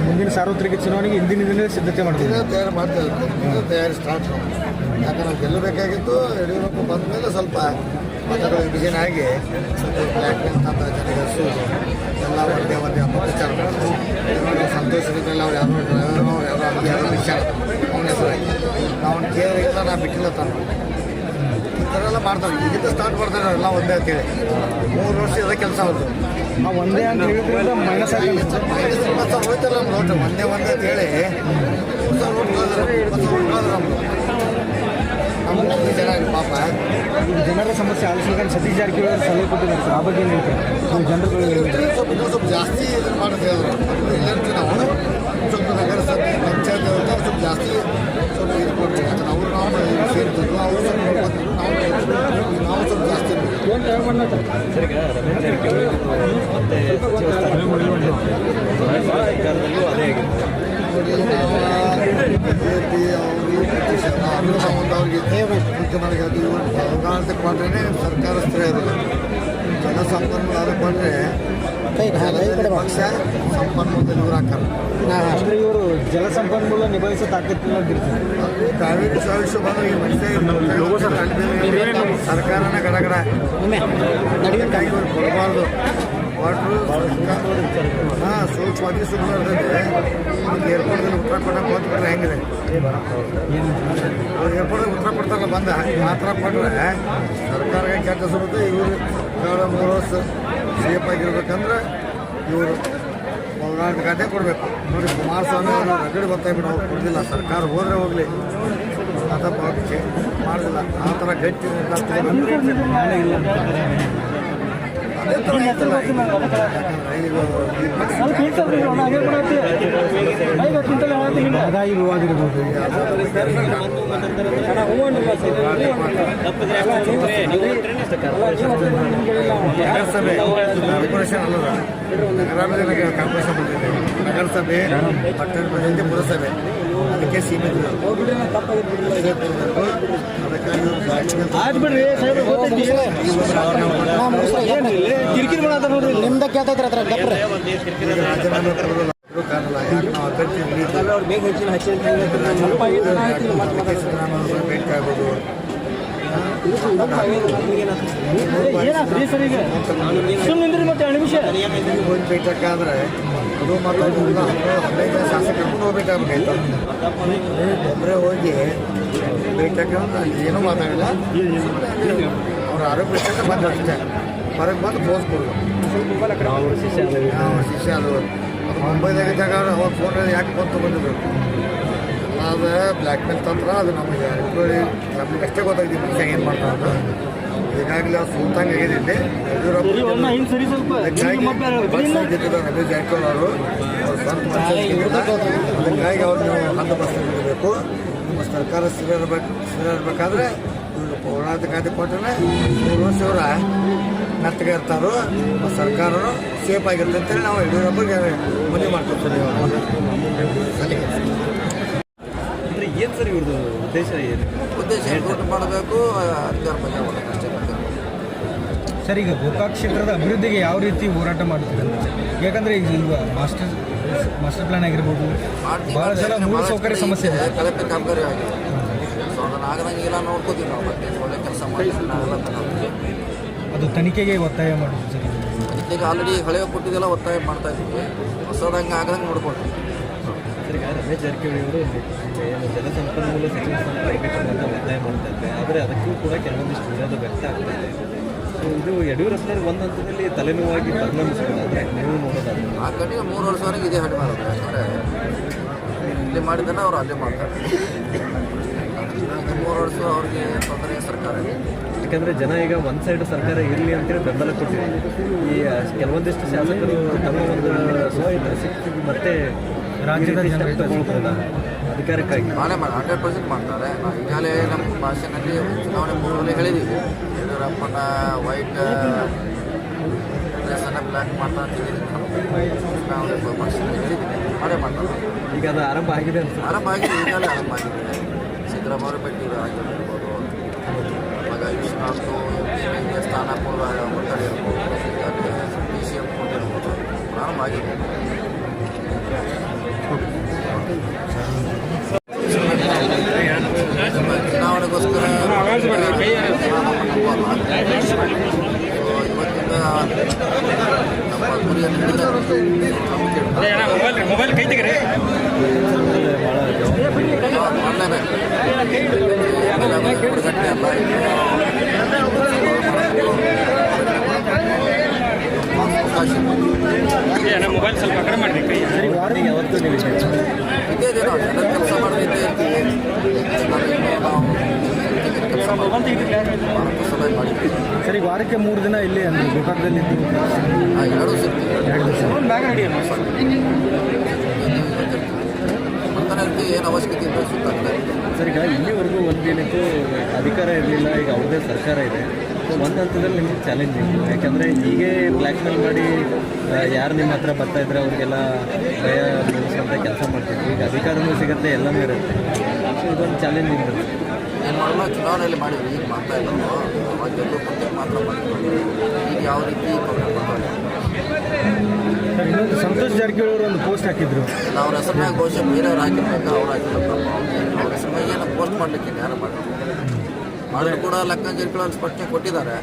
ಮುಂದಿನ ಸಾರ್ವತ್ರಿಕ ಚುನಾವಣೆಗೆ ಹಿಂದಿನ ದಿನವೇ ಸಿದ್ಧತೆ ಮಾಡ್ತೀವಿ. ತಯಾರು ಮಾಡ್ತಾ ಇರ್ತೀವಿ ತಯಾರಿ ಸ್ಟಾರ್ಟ್ ನಾವು ಯಾಕಂದ್ರೆ ನಾವು ಗೆಲ್ಲಬೇಕಾಗಿತ್ತು ಯಡಿಯೂರಪ್ಪ ಬಂದ ಮೇಲೆ ಸ್ವಲ್ಪ ಮತ್ತೆ ವಿಭಜನೆ ಆಗಿ ಬ್ಲ್ಯಾಕ್ ತಂದ ಜನರಿಗೆ ಹಸುವುದು ಎಲ್ಲ ಒಂದೇ ಒಂದೇ ಅಂತ ವಿಚಾರ ಇವಾಗ ಸಂತೋಷ ಇದ್ರಲ್ಲಿ ಅವ್ರು ಯಾರು ಡ್ರೈವರ್ ಅವ್ರು ಯಾರೋ ಅಲ್ಲಿ ಯಾರೋ ವಿಚಾರ ಅವನ ಹೆಸರಾಗಿ ನಾವು ಕೇರ್ ಇಲ್ಲ ನಾ ಬಿಟ್ಟಿಲ್ಲ ತಾನು ಈ ಥರ ಎಲ್ಲ ಮಾಡ್ತಾರೆ ಈಗಿಂದ ಸ್ಟಾರ್ಟ್ ಮಾಡ್ತಾರೆ ಎಲ್ಲ ಒಂದೇ ಅಂತೇಳಿ ಮೂರು ವರ್ಷ ಇದೇ ಕೆಲಸ ಅವ್ರದ್ದು ಒಂದೇ ಅಂತ ಮೈನಸ್ ಆಗಿ ಮೈನಸ್ ಹೋಯ್ತಾರೆ ನಮ್ಮ ಒಂದೇ ಒಂದೇ ಅಂತ ಜನ ಪಾಪ ಜನರ ಸಮಸ್ಯೆ ಆಲಿಸ್ಲಿಕ್ಕೆ ಸತೀಶ್ ಜಾರಕಿಹೊಳಿ ಸಲಹೆ ಕೊಟ್ಟಿದ್ದಾರೆ ಸರ್ ಆ ಬಗ್ಗೆ ಏನು ಹೇಳ್ತಾರೆ ಸ್ವಲ್ಪ ಜಾಸ್ತಿ ಇದನ್ನು ಮಾಡೋದು ಹೇಳಿದ್ರು ನಾವು ಸ್ವಲ್ಪ ನಗರಸಭೆ ಪಂಚಾಯತ್ ಅವ್ರಿಗೆ ಸ್ವಲ್ಪ ಜಾಸ್ತಿ ಸ್ವಲ್ಪ ಇದು ಕೊಡ್ತೀವಿ ಯಾಕಂದ್ರೆ ಅವ್ರು ನಾವು ಸೇರ್ತಿದ್ರು ಅವರು ಸ್ವಲ್ಪ ನಾವು. ನಾವು ಸ್ವಲ್ಪ ಜಾಸ್ತಿ ಜಲಸಂಪನ್ಮೂಲ ನಿಭಾಯಿಸೋ ತಾಕತ್ತಿಲ್ಲ ಕಾವೇರಿ ಸಾವಿಷ್ಯ ಬಂದ್ರೆ ಈ ಮನುಷ್ಯ ಸರ್ಕಾರನ ಗಡಗಡ. ಕೊಡಬಾರ್ದು. ವಾಟ್ರು ಹಾಂ ಸೂಕ್ಷ್ಮವಾಗಿ ಸುಮ್ಮನೆ ಒಂದು ಏರ್ಪೋರ್ಟ್ದಲ್ಲಿ ಉತ್ತರ ಕೊಡಕ್ಕೆ ಹೋಗ್ಬಿಟ್ರೆ ಹೆಂಗಿದೆ? ಅವ್ರು ಏರ್ಪೋರ್ಟ್ಗೆ ಉತ್ತರ ಕೊಡ್ತಾರಲ್ಲ ಬಂದ. ಮಾತ್ರ ಕೊಟ್ಟರೆ ಸರ್ಕಾರಕ್ಕೆ ಕೆಟ್ಟ ಸುರುತ್ತೆ. ಇವರು ಮೂರು ವರ್ಷ ಸೇಫ್ ಆಗಿರ್ಬೇಕಂದ್ರೆ ಇವರು ಖಾತೆ ಕೊಡಬೇಕು. ನೋಡಿ ಕುಮಾರಸ್ವಾಮಿ ಅವರು ರಗಡಿ ಬರ್ತಾಯಿಬಿಟ್ಟು ಅವ್ರು ಕೊಡಲಿಲ್ಲ ಸರ್ಕಾರ ಹೋದ್ರೆ ಹೋಗಲಿ. ಅದಪ್ಪ ಮಾಡಲಿಲ್ಲ ಆ ಥರ ಗಟ್ಟಿ ನಿರ್ಧಾರ ನಗರಸಭೆ. ಕಾರ್ಪೊರೇಷನ್ ಅಲ್ಲದ ನಗರಾಭಿವೃದ್ಧಿ ಕಾರ್ಪೊರೇಷನ್ ನಗರಸಭೆ. ಪಟ್ಟಣ ಪುರಸಭೆ ಅದಕ್ಕೆ ಸೀಮಿತ. ನಿಮ್ದ ಕೇಳ್ತೈತ್ರ ಸಿದ್ದರಾಮಯ್ಯ ಭೇಟಿ ಆಗ್ಬೋದು ಈಗ? ಸುಮ್ಮನೆ ಮತ್ತೆ ನಿಮಿಷ ಹೋಗಿ ಭೇಟಕ್ಕಾದ್ರೆ ಅದು ಮತ್ತು ಹದಿನೈದು ಶಾಸಕ ಕರ್ಕೊಂಡು ಹೋಗ್ಬೇಕಾಗ್ಬೇಕಾಯ್ತು ಒಬ್ಬರೇ ಹೋಗಿ ಬೇಕಾಗಿ ಅಲ್ಲಿ ಏನೂ ಮಾತಾಡಿಲ್ಲ. ಅವ್ರ ಆರೋಗ್ಯ ವಿಷಯಕ್ಕೆ ಬಂದ ಅಷ್ಟೇ. ಹೊರಗೆ ಬಂದು ಕೊಡೋದು ಅವ್ರ ಶಿಷ್ಯ ಅದು ಅದು ಮುಂಬೈದಾಗ ಇದ್ದಾಗ ಅವ್ರ ಫೋನಲ್ಲಿ ಯಾಕೆ ಫೋನ್ ತೊಗೊಂಡಿದ್ರು? ಅದು ಬ್ಲ್ಯಾಕ್ ಮೇಲ್ ತಂತ್ರ ಅದು ನಮಗೆ ಅಷ್ಟೇ ಮನುಷ್ಯ ಏನು ಮಾಡ್ತಾರೆ ಅಂತ ಈಗಾಗಲೇ ಅವ್ರು ಸುಲ್ತಾಂಗ್ ಆಗಿದೆ ಇಲ್ಲಿ ಯಡಿಯೂರಪ್ಪ ಸರಿ ಸ್ವಲ್ಪ ಅದಕ್ಕಾಗಿ ಬಸ್ ಗೆದ್ದಿದ್ದ ರಮೇಶ್ ಜಾರಕಿಹೊಳಿ ಅವರು. ಅವ್ರ. ಅದಕ್ಕಾಗಿ ಅವ್ರು ನೀವು ಹಂತ ಬಸ್ ನೀಡಬೇಕು ನಿಮ್ಮ ಸರ್ಕಾರ ಸ್ಥಿರ ಇರ್ಬೇಕು ಸ್ಥಿರ ಇರಬೇಕಾದ್ರೆ ಇವರು ಪೌರಾಣಿಕ ಖಾತೆ ಕೊಟ್ಟರೆ ಮೂರು ವರ್ಷ ಇವರ ನರ್ತಕ ಇರ್ತಾರೋ. ನಮ್ಮ ಸೇಫ್ ಸೇಫ್ ಆಗಿರುತ್ತೆ ಅಂತೇಳಿ ನಾವು ಯಡಿಯೂರಪ್ಪಗೆ ಮನವಿ ಮಾಡ್ಕೊತೀವಿ ಏನು ಸರ್ ಇವ್ರದ್ದು ಉದ್ದೇಶ ಏನು? ಉದ್ದೇಶ ಮಾಡಬೇಕು ಅಧಿಕಾರ ಬಗ್ಗೆ ಮಾಡಬೇಕು. ಸರ್ ಈಗ ಗೋಕಾಕ್ ಕ್ಷೇತ್ರದ ಅಭಿವೃದ್ಧಿಗೆ ಯಾವ ರೀತಿ ಹೋರಾಟ ಮಾಡ್ತೀರಾ ಯಾಕಂದ್ರೆ ಈಗ ಈಗ ಮಾಸ್ಟರ್ ಮಾಸ್ಟರ್ ಪ್ಲಾನ್ ಆಗಿರ್ಬೋದು ಬಹಳ ಮೂಲ ಸೌಕರ್ಯ ಸಮಸ್ಯೆ ಇದೆ. ಕಾಮಗಾರಿ ಆಗಿದೆ. ಸೊ ಅದನ್ನು ಆಗದಂಗೆ ಎಲ್ಲ ನೋಡ್ಕೋತೀವಿ ನಾವು ಮತ್ತೆ ಒಳ್ಳೆ ಕೆಲಸ ನಾವೆಲ್ಲ. ಅದು ತನಿಖೆಗೆ ಒತ್ತಾಯ ಮಾಡೋದು ಸರ್. ಈಗ ಆಲ್ರೆಡಿ ಹಳೆ ಕೊಟ್ಟಿದ್ದೆಲ್ಲ ಒತ್ತಾಯ ಮಾಡ್ತಾ ಇದ್ದೀವಿ. ಹೊಸದಂಗೆ ಆಗದಂಗೆ ನೋಡ್ಕೊಳ್ತೀವಿ ರಮೇಶ್ ಜಾರಕಿಹೊಳಿ ಅವರು ಏನು ಜಲಸಂಪನ್ಮೂಲ ಸಚಿವ ಸ್ಥಾನ ಒತ್ತಾಯ ಮಾಡ್ತಾ ಇದ್ದಾರೆ. ಆದರೆ ಅದಕ್ಕೂ ಕೂಡ ಕೆಲವೊಂದಿಷ್ಟು ವಿರೋಧ ವ್ಯಕ್ತ ಆಗ್ತಾ ಇದೆ. ಇದು ಯಡಿಯೂರಪ್ಪನವರು ಒಂದು ಹಂತದಲ್ಲಿ ತಲೆನೋವಾಗಿ ಪರಿಣಮಿಸಿದ್ರೆ ನೀವು ನೋಡೋದಾದ್ರೆ. ಆ ಕಡೆಗೆ ಮೂರು ವರ್ಷವರೆಗೆ ಇದೇ ಹಡಿ ಮಾಡೋದು ಯಾಕಂದರೆ ಇಲ್ಲಿ ಮಾಡಿದ್ದನ್ನು ಅವ್ರು ಅಲ್ಲೇ ಮಾಡ್ತಾರೆ. ಮೂರು ವರ್ಷ ಅವ್ರಿಗೆ ತೊಂದರೆ ಸರ್ಕಾರ ಯಾಕಂದರೆ ಜನ ಈಗ ಒಂದು ಸೈಡ್ ಸರ್ಕಾರ ಇರಲಿ ಅಂತೇಳಿ ಬೆಂಬಲ ಕೊಟ್ಟಿದ್ದಾರೆ ಈ ಕೆಲವೊಂದಿಷ್ಟು ಶಾಸಕರು ತಮ್ಮ ಒಂದು ಸ್ವಹಿತಾಸಕ್ತಿ ಮತ್ತೆ ರಾಜ್ಯದ ತಗೊಳ್ಬೋದಾ? ಅಧಿಕಾರಕ್ಕಾಗಿ. ಮಾಡೇ ಮಾಡಿ ಹಂಡ್ರೆಡ್ ಪರ್ಸೆಂಟ್ ಮಾಡ್ತಾರೆ. ನಾವು ಈಗಾಗಲೇ ನಮ್ಮ ಭಾಷೆನಲ್ಲಿ ಚುನಾವಣೆ ಪೂರ್ವದಲ್ಲಿ ಹೇಳಿದ್ದೀವಿ. ಯಡಿಯೂರಪ್ಪನ ವೈಟ್ ಸಣ್ಣ ಬ್ಲ್ಯಾಕ್ ಮಾಡ್ತಾ ಅಂತ ಹೇಳಿದ್ದೀನಿ ನಾವು ಪಕ್ಷದಲ್ಲಿ ಹೇಳಿದ್ದೀನಿ ಮಾಡೇ ಮಾಡ್ತಾರೆ ಈಗ ಅದು ಆರಂಭ ಆಗಿದೆ ಅನ್ಸುತ್ತೆ ಆರಂಭ ಆಗಿದೆ ಈಗಲೇ ಆರಂಭ ಆಗಿದೆ ಸಿದ್ದರಾಮಯ್ಯ ಭೇಟಿ ಆಗಿರ್ಬೋದು ಆವಾಗ ವಿಶ್ವನಾಥ್ ಹೀಗೆ ಸ್ಥಾನ ಪೂರ್ವ ಒತ್ತಡ ಇರ್ಬೋದು ಡಿ ಸಿ ಎಂ ಕೊಟ್ಟಿರ್ಬೋದು ಪ್ರಾರಂಭ ಆಗಿದೆ ಚುನಾವಣೆಗೋಸ್ಕರ ಇವತ್ತಿಂದ ನಮ್ಮ ಗುರಿಯನ್ನು ಹಿಡಿದ ಮೊಬೈಲ್ ಕೈ ತೆಗ್ರಿ ಭಾಳ ಮಾಡಲೇಬೇಕು ಹುಡುಗಟ್ಟೆ ಎಲ್ಲ ಇದೆ. ಅವಕಾಶ ಇದೆ. ಮೊಬೈಲ್ ಸ್ವಲ್ಪ ಕಡಿಮೆ ಮಾಡಿ ಕೈ ಸರಿ ವಾರಕ್ಕೆ ಯಾವತ್ತೂ ನೀವು ಇದೇ ಇದೆ ನಾವು ಜನರ ಕೆಲಸ ಮಾಡೋದಿದ್ದೇ ಇರ್ತೀವಿ ನಾವು ಕೆಲಸ ಭಾರತ ಸಭೆ ಸರಿ ವಾರಕ್ಕೆ ಮೂರು ದಿನ ಇಲ್ಲಿ ಅಂದರೆ ಗೋಕಾಕದಲ್ಲಿ ಸರಿ ಇಲ್ಲಿವರೆಗೂ ಸಿಗ್ತೀವಿ ಎರಡು ದಿವಸ ಏನು ಅವಶ್ಯಕತೆ ಸರ್ ಈಗ ಇಲ್ಲಿವರೆಗೂ ಅಧಿಕಾರ ಇರಲಿಲ್ಲ ಈಗ ಅವ್ರದ್ದೇ ಸರ್ಕಾರ ಇದೆ. ಸೊ ಒಂದು ಹಂತದಲ್ಲಿ ನಿಮಗೆ ಚಾಲೆಂಜ್ ಇತ್ತು. ಯಾಕಂದರೆ ಹೀಗೆ ಬ್ಲ್ಯಾಕ್ ಮೇಲ್ ಮಾಡಿ ಯಾರು ನಿಮ್ಮ ಹತ್ರ ಬರ್ತಾ ಇದ್ರೆ ಅವ್ರಿಗೆಲ್ಲ ಭಯ ಕೆಲಸ ಮಾಡ್ತಿದ್ರು. ಈಗ ಅಧಿಕಾರನೂ ಸಿಗುತ್ತೆ ಎಲ್ಲನೂ ಇರುತ್ತೆ. ಸೊ ಇದೊಂದು ಚಾಲೆಂಜ್ ಇರುತ್ತೆ ಮಾಡಲ್ಲ ಚುನಾವಣೆಯಲ್ಲಿ ಮಾಡಿದ್ವಿ ಈಗ ಮಾಡ್ತಾ ಇಲ್ಲ. ಅವಾಗ ಗೆದ್ದು ಮಾತ್ರ ಮಾಡಿದ್ವಿ ಈಗ ಯಾವ ರೀತಿ ತೊಂದರೆ ಸಂತೋಷ್ ಜಾರಕಿಹೊಳಿ ಅವರು ಒಂದು ಪೋಸ್ಟ್ ಹಾಕಿದ್ರು. ಅವ್ರ ಹೆಸರಿನಾಗ ಬಹುಶಃ ಬೇರೆಯವ್ರು ಹಾಕಿರ್ಬೇಕು ಅವ್ರು ಹಾಕಿರ್ಬೇಕು. ಅವ್ರ ಹೆಸರಿನಾಗ ಏನು ಪೋಸ್ಟ್ ಮಾಡಲಿಕ್ಕೆ ಯಾರು ಮಾಡಿದ್ರು ಮಾಡಿದ್ರು ಕೂಡ ಲಕ್ಕ ಜಾರಕಿಹೊಳಿ ಸ್ಪಷ್ಟನೆ ಕೊಟ್ಟಿದ್ದಾರೆ.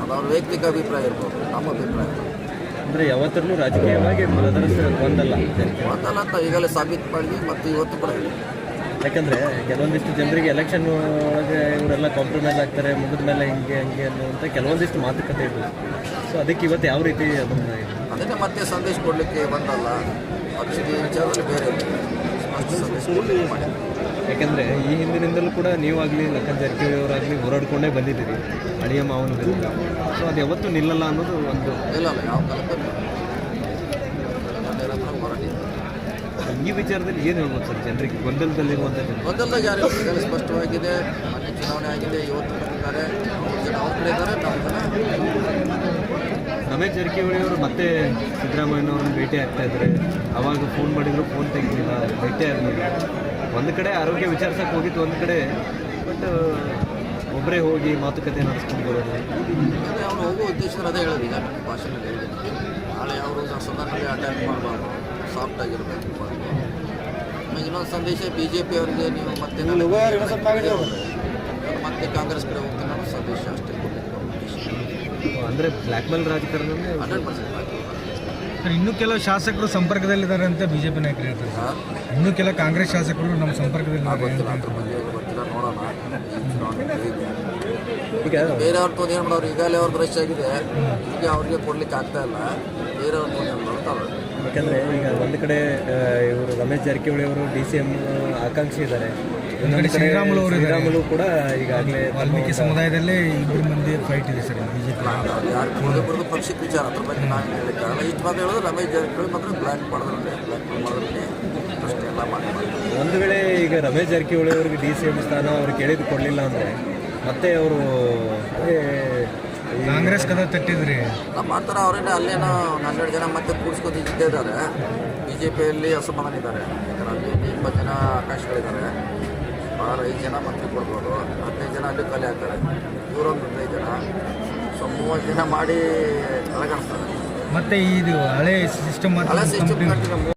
ಅದು ಅವ್ರ ವೈಯಕ್ತಿಕ ಅಭಿಪ್ರಾಯ ಇರ್ಬೋದು ನಮ್ಮ ಅಭಿಪ್ರಾಯ ಅಂದ್ರೆ ಯಾವತ್ತೂ ರಾಜಕೀಯವಾಗಿ ಮತದಾರರು ಒಂದಲ್ಲ. ಒಂದಲ್ಲ ಅಂತ ಈಗಲೇ ಸಾಬೀತು ಮಾಡಿದ್ವಿ ಮತ್ತು ಇವತ್ತು ಕೂಡ ಯಾಕಂದರೆ ಕೆಲವೊಂದಿಷ್ಟು ಜನರಿಗೆ ಎಲೆಕ್ಷನ್ ಒಳಗೆ ಇವರೆಲ್ಲ ಕಾಂಪ್ರಮೈಸ್ ಆಗ್ತಾರೆ ಮುಗಿದ ಮೇಲೆ ಹಿಂಗೆ ಹಂಗೆ ಅನ್ನುವಂಥ ಕೆಲವೊಂದಿಷ್ಟು ಮಾತುಕತೆ ಇದೆ ಸೊ ಅದಕ್ಕೆ ಇವತ್ತು ಯಾವ ರೀತಿ ಅದನ್ನು ಅದಕ್ಕೆ ಮತ್ತೆ ಸಂದೇಶ ಕೊಡಲಿಕ್ಕೆ ಬಂದಲ್ಲ. ಪಕ್ಷದ ವಿಚಾರದಲ್ಲಿ ಬೇರೆ ಯಾಕಂದರೆ ಈ ಹಿಂದಿನಿಂದಲೂ ಕೂಡ ನೀವಾಗಲಿ ಲಕ್ಕನ್ ಜಾರಕಿಹೊಳಿ ಅವರಾಗಲಿ ಹೋರಾಡಿಕೊಂಡೇ ಬಂದಿದ್ದೀರಿ. ಅಳಿಯ ಮಾವನ ಸೊ ಅದು ಯಾವತ್ತೂ ನಿಲ್ಲಲ್ಲ ಅನ್ನೋದು ಒಂದು ಇಲ್ಲ ಯಾವ ಕಾಲಕ್ಕೂ ಹೋರಾಟ ಈ ವಿಚಾರದಲ್ಲಿ ಏನು ಹೇಳ್ಬೋದು ಸರ್ ಜನರಿಗೆ? ಗೊಂದಲದಲ್ಲಿರುವಂಥ ಜನ. ಮೊದಲಾಗ ಯಾರು ಸ್ಪಷ್ಟವಾಗಿದೆ ಮೊನ್ನೆ ಚುನಾವಣೆ ಆಗಿದೆ ಇವತ್ತು ಬರ್ತಾರೆ ಜನ ಅವ್ರ ಕಡೆ ಇದ್ದಾರೆ ನಮ್ಮ ಜನ ರಮೇಶ್ ಜಾರಕಿಹೊಳಿ ಅವರು ಮತ್ತೆ ಸಿದ್ದರಾಮಯ್ಯನವ್ರನ್ನ ಭೇಟಿ ಆಗ್ತಾ ಇದ್ದಾರೆ. ಅವಾಗ ಫೋನ್ ಮಾಡಿದ್ರು ಫೋನ್ ತೆಗಿಲಿಲ್ಲ ಭೇಟಿ ಆಗಲಿಲ್ಲ. ಒಂದು ಕಡೆ ಆರೋಗ್ಯ ವಿಚಾರಿಸಕ್ಕೆ ಹೋಗಿತ್ತು ಒಂದು ಕಡೆ ಬಟ್ ಒಬ್ಬರೇ ಹೋಗಿ ಮಾತುಕತೆ ನಡೆಸ್ಕೊಂಡು ಬರೋದು. ಅದೇ ಅವ್ರು ಹೋಗೋ ಉದ್ದೇಶ ಅದೇ ಹೇಳೋದು ಈಗ ಭಾಷೆನಲ್ಲಿ ಹೇಳಿದ್ದೀನಿ. ನಾಳೆ ಅವರು ಸಂದರ್ಭದಲ್ಲಿ ಅಟ್ಯಾಕ್ ಮಾಡಬಾರ್ದು. ಸಾಫ್ಟ್ ಆಗಿರಬೇಕು ಇನ್ನೊಂದು ಸಂದೇಶ ಬಿ ಜೆ ಪಿ ಅವರಿಗೆ ನೀವು ಮತ್ತೆ ಮತ್ತೆ ಕಾಂಗ್ರೆಸ್ ಕಡೆ ಹೋಗ್ತೀನಿ ಅನ್ನೋ ಸಂದೇಶ ಅಷ್ಟೇ ಅಂದರೆ ಬ್ಲ್ಯಾಕ್ ಮೇಲ್ ರಾಜಕಾರಣ ಹಂಡ್ರೆಡ್ ಪರ್ಸೆಂಟ್ ಸರ್ ಇನ್ನೂ ಕೆಲವು ಶಾಸಕರು ಸಂಪರ್ಕದಲ್ಲಿದ್ದಾರೆ ಅಂತ ಬಿಜೆಪಿ ನಾಯಕರು ಹೇಳ್ತಾರೆ. ಇನ್ನು ಕೆಲವು ಕೆಲ ಕಾಂಗ್ರೆಸ್ ಶಾಸಕರು ನಮ್ಮ ಸಂಪರ್ಕದಲ್ಲಿ ಗೊತ್ತಿಲ್ಲ ನೋಡೋಣ ಈ ಚುನಾವಣೆ ಹೇಗೆ. ಈಗ ಬೇರೆಯವ್ರ ತೊಂದರೆ ಏನು ಮಾಡೋರು? ಈಗಾಗಲೇ ಅವ್ರ ಬ್ರಷ್ ಆಗಿದೆ. ಈಗ ಅವ್ರಿಗೆ ಕೊಡ್ಲಿಕ್ಕೆ ಆಗ್ತಾ ಇಲ್ಲ. ಬೇರೆಯವ್ರ ತೊಂದರೆ ಏನು ಮಾಡ್ತಾರೆ ಯಾಕಂದರೆ ಈಗ ಒಂದು ಕಡೆ ಇವರು ರಮೇಶ್ ಜಾರಕಿಹೊಳಿ ಅವರು ಡಿ ಸಿ ಎಂ ಆಕಾಂಕ್ಷಿ ಇದ್ದಾರೆ ಶ್ರೀರಾಮುಲು ಅವರು. ಶ್ರೀರಾಮುಲು ಕೂಡ ಈಗಾಗಲೇ ವಾಲ್ಮೀಕಿ ಸಮುದಾಯದಲ್ಲೇ ಇಬ್ಬರು ಮಂದಿ ಫೈಟ್ ಇದೆ ಸರ್ ಬಿಜೆಪಿ ಯಾರು ಬಿಡೋದು ಪಕ್ಷದ ವಿಚಾರ ಅದ್ರ ಬಗ್ಗೆ ನಾನು ಹೇಳಿಕ್ಕೆ ಆಗಲ್ಲ. ಇಷ್ಟು ಮಾತ್ರ ಹೇಳೋದು ರಮೇಶ್ ಜಾರಕಿಹೊಳಿ ಮಾತ್ರ ಬ್ಲ್ಯಾಕ್ ಮಾಡಿದ್ರೆ ಬ್ಲ್ಯಾಕ್ ಮಾಡಿದ್ರೆ ಅಷ್ಟೆಲ್ಲ ಎಲ್ಲ ಮಾಡಿ. ಒಂದು ವೇಳೆ ಈಗ ರಮೇಶ್ ಜಾರಕಿಹೊಳಿ ಅವರಿಗೆ ಡಿ ಸಿ ಎಂ ಸ್ಥಾನ ಅವ್ರಿಗೆ ಕೇಳಿದ್ದು ಕೊಡಲಿಲ್ಲ ಅಂದರೆ ಮತ್ತೆ ಅವರು ಅದೇ ಕಾಂಗ್ರೆಸ್ ಕದ ತಟ್ಟಿದ್ರಿ. ನಮ್ಮ ಹತ್ರ ಅವರೇನೆ ಅಲ್ಲೇನೋ ಒಂದು ಹನ್ನೆರಡು ಜನ ಮತ್ತೆ ಕೂಡಿಸ್ಕೊತ ಇದ್ದೇ ಇದ್ದಾರೆ. ಬಿ ಜೆ ಪಿಯಲ್ಲಿ ಅಸಮಾಧಾನ ಇದ್ದಾರೆ. ಯಾಕಂದ್ರೆ ಅಲ್ಲಿ ಇಪ್ಪತ್ತು ಜನ ಆಕಾಶಗಳಿದ್ದಾರೆ. ಸುಮಾರು ಐದು ಜನ ಮಂತ್ರಿ ಕೊಡ್ಬೋದು. ಹದಿನೈದು ಜನ ಅಲ್ಲಿ ಖಾಲಿ ಆಗ್ತಾರೆ. ಇವರೊಂದು ಹದಿನೈದು ಜನ. ಸೊ ಮೂವತ್ತು ಜನ ಮಾಡಿ ಅಳಗಾಡ್ತಾರೆ ಮತ್ತೆ ಇದು ಹಳೆ ಸಿಸ್ಟಮ್ ಹಳೆ ಸಿಸ್ಟಮ್ ಕಂಟಿನ್ಯೂ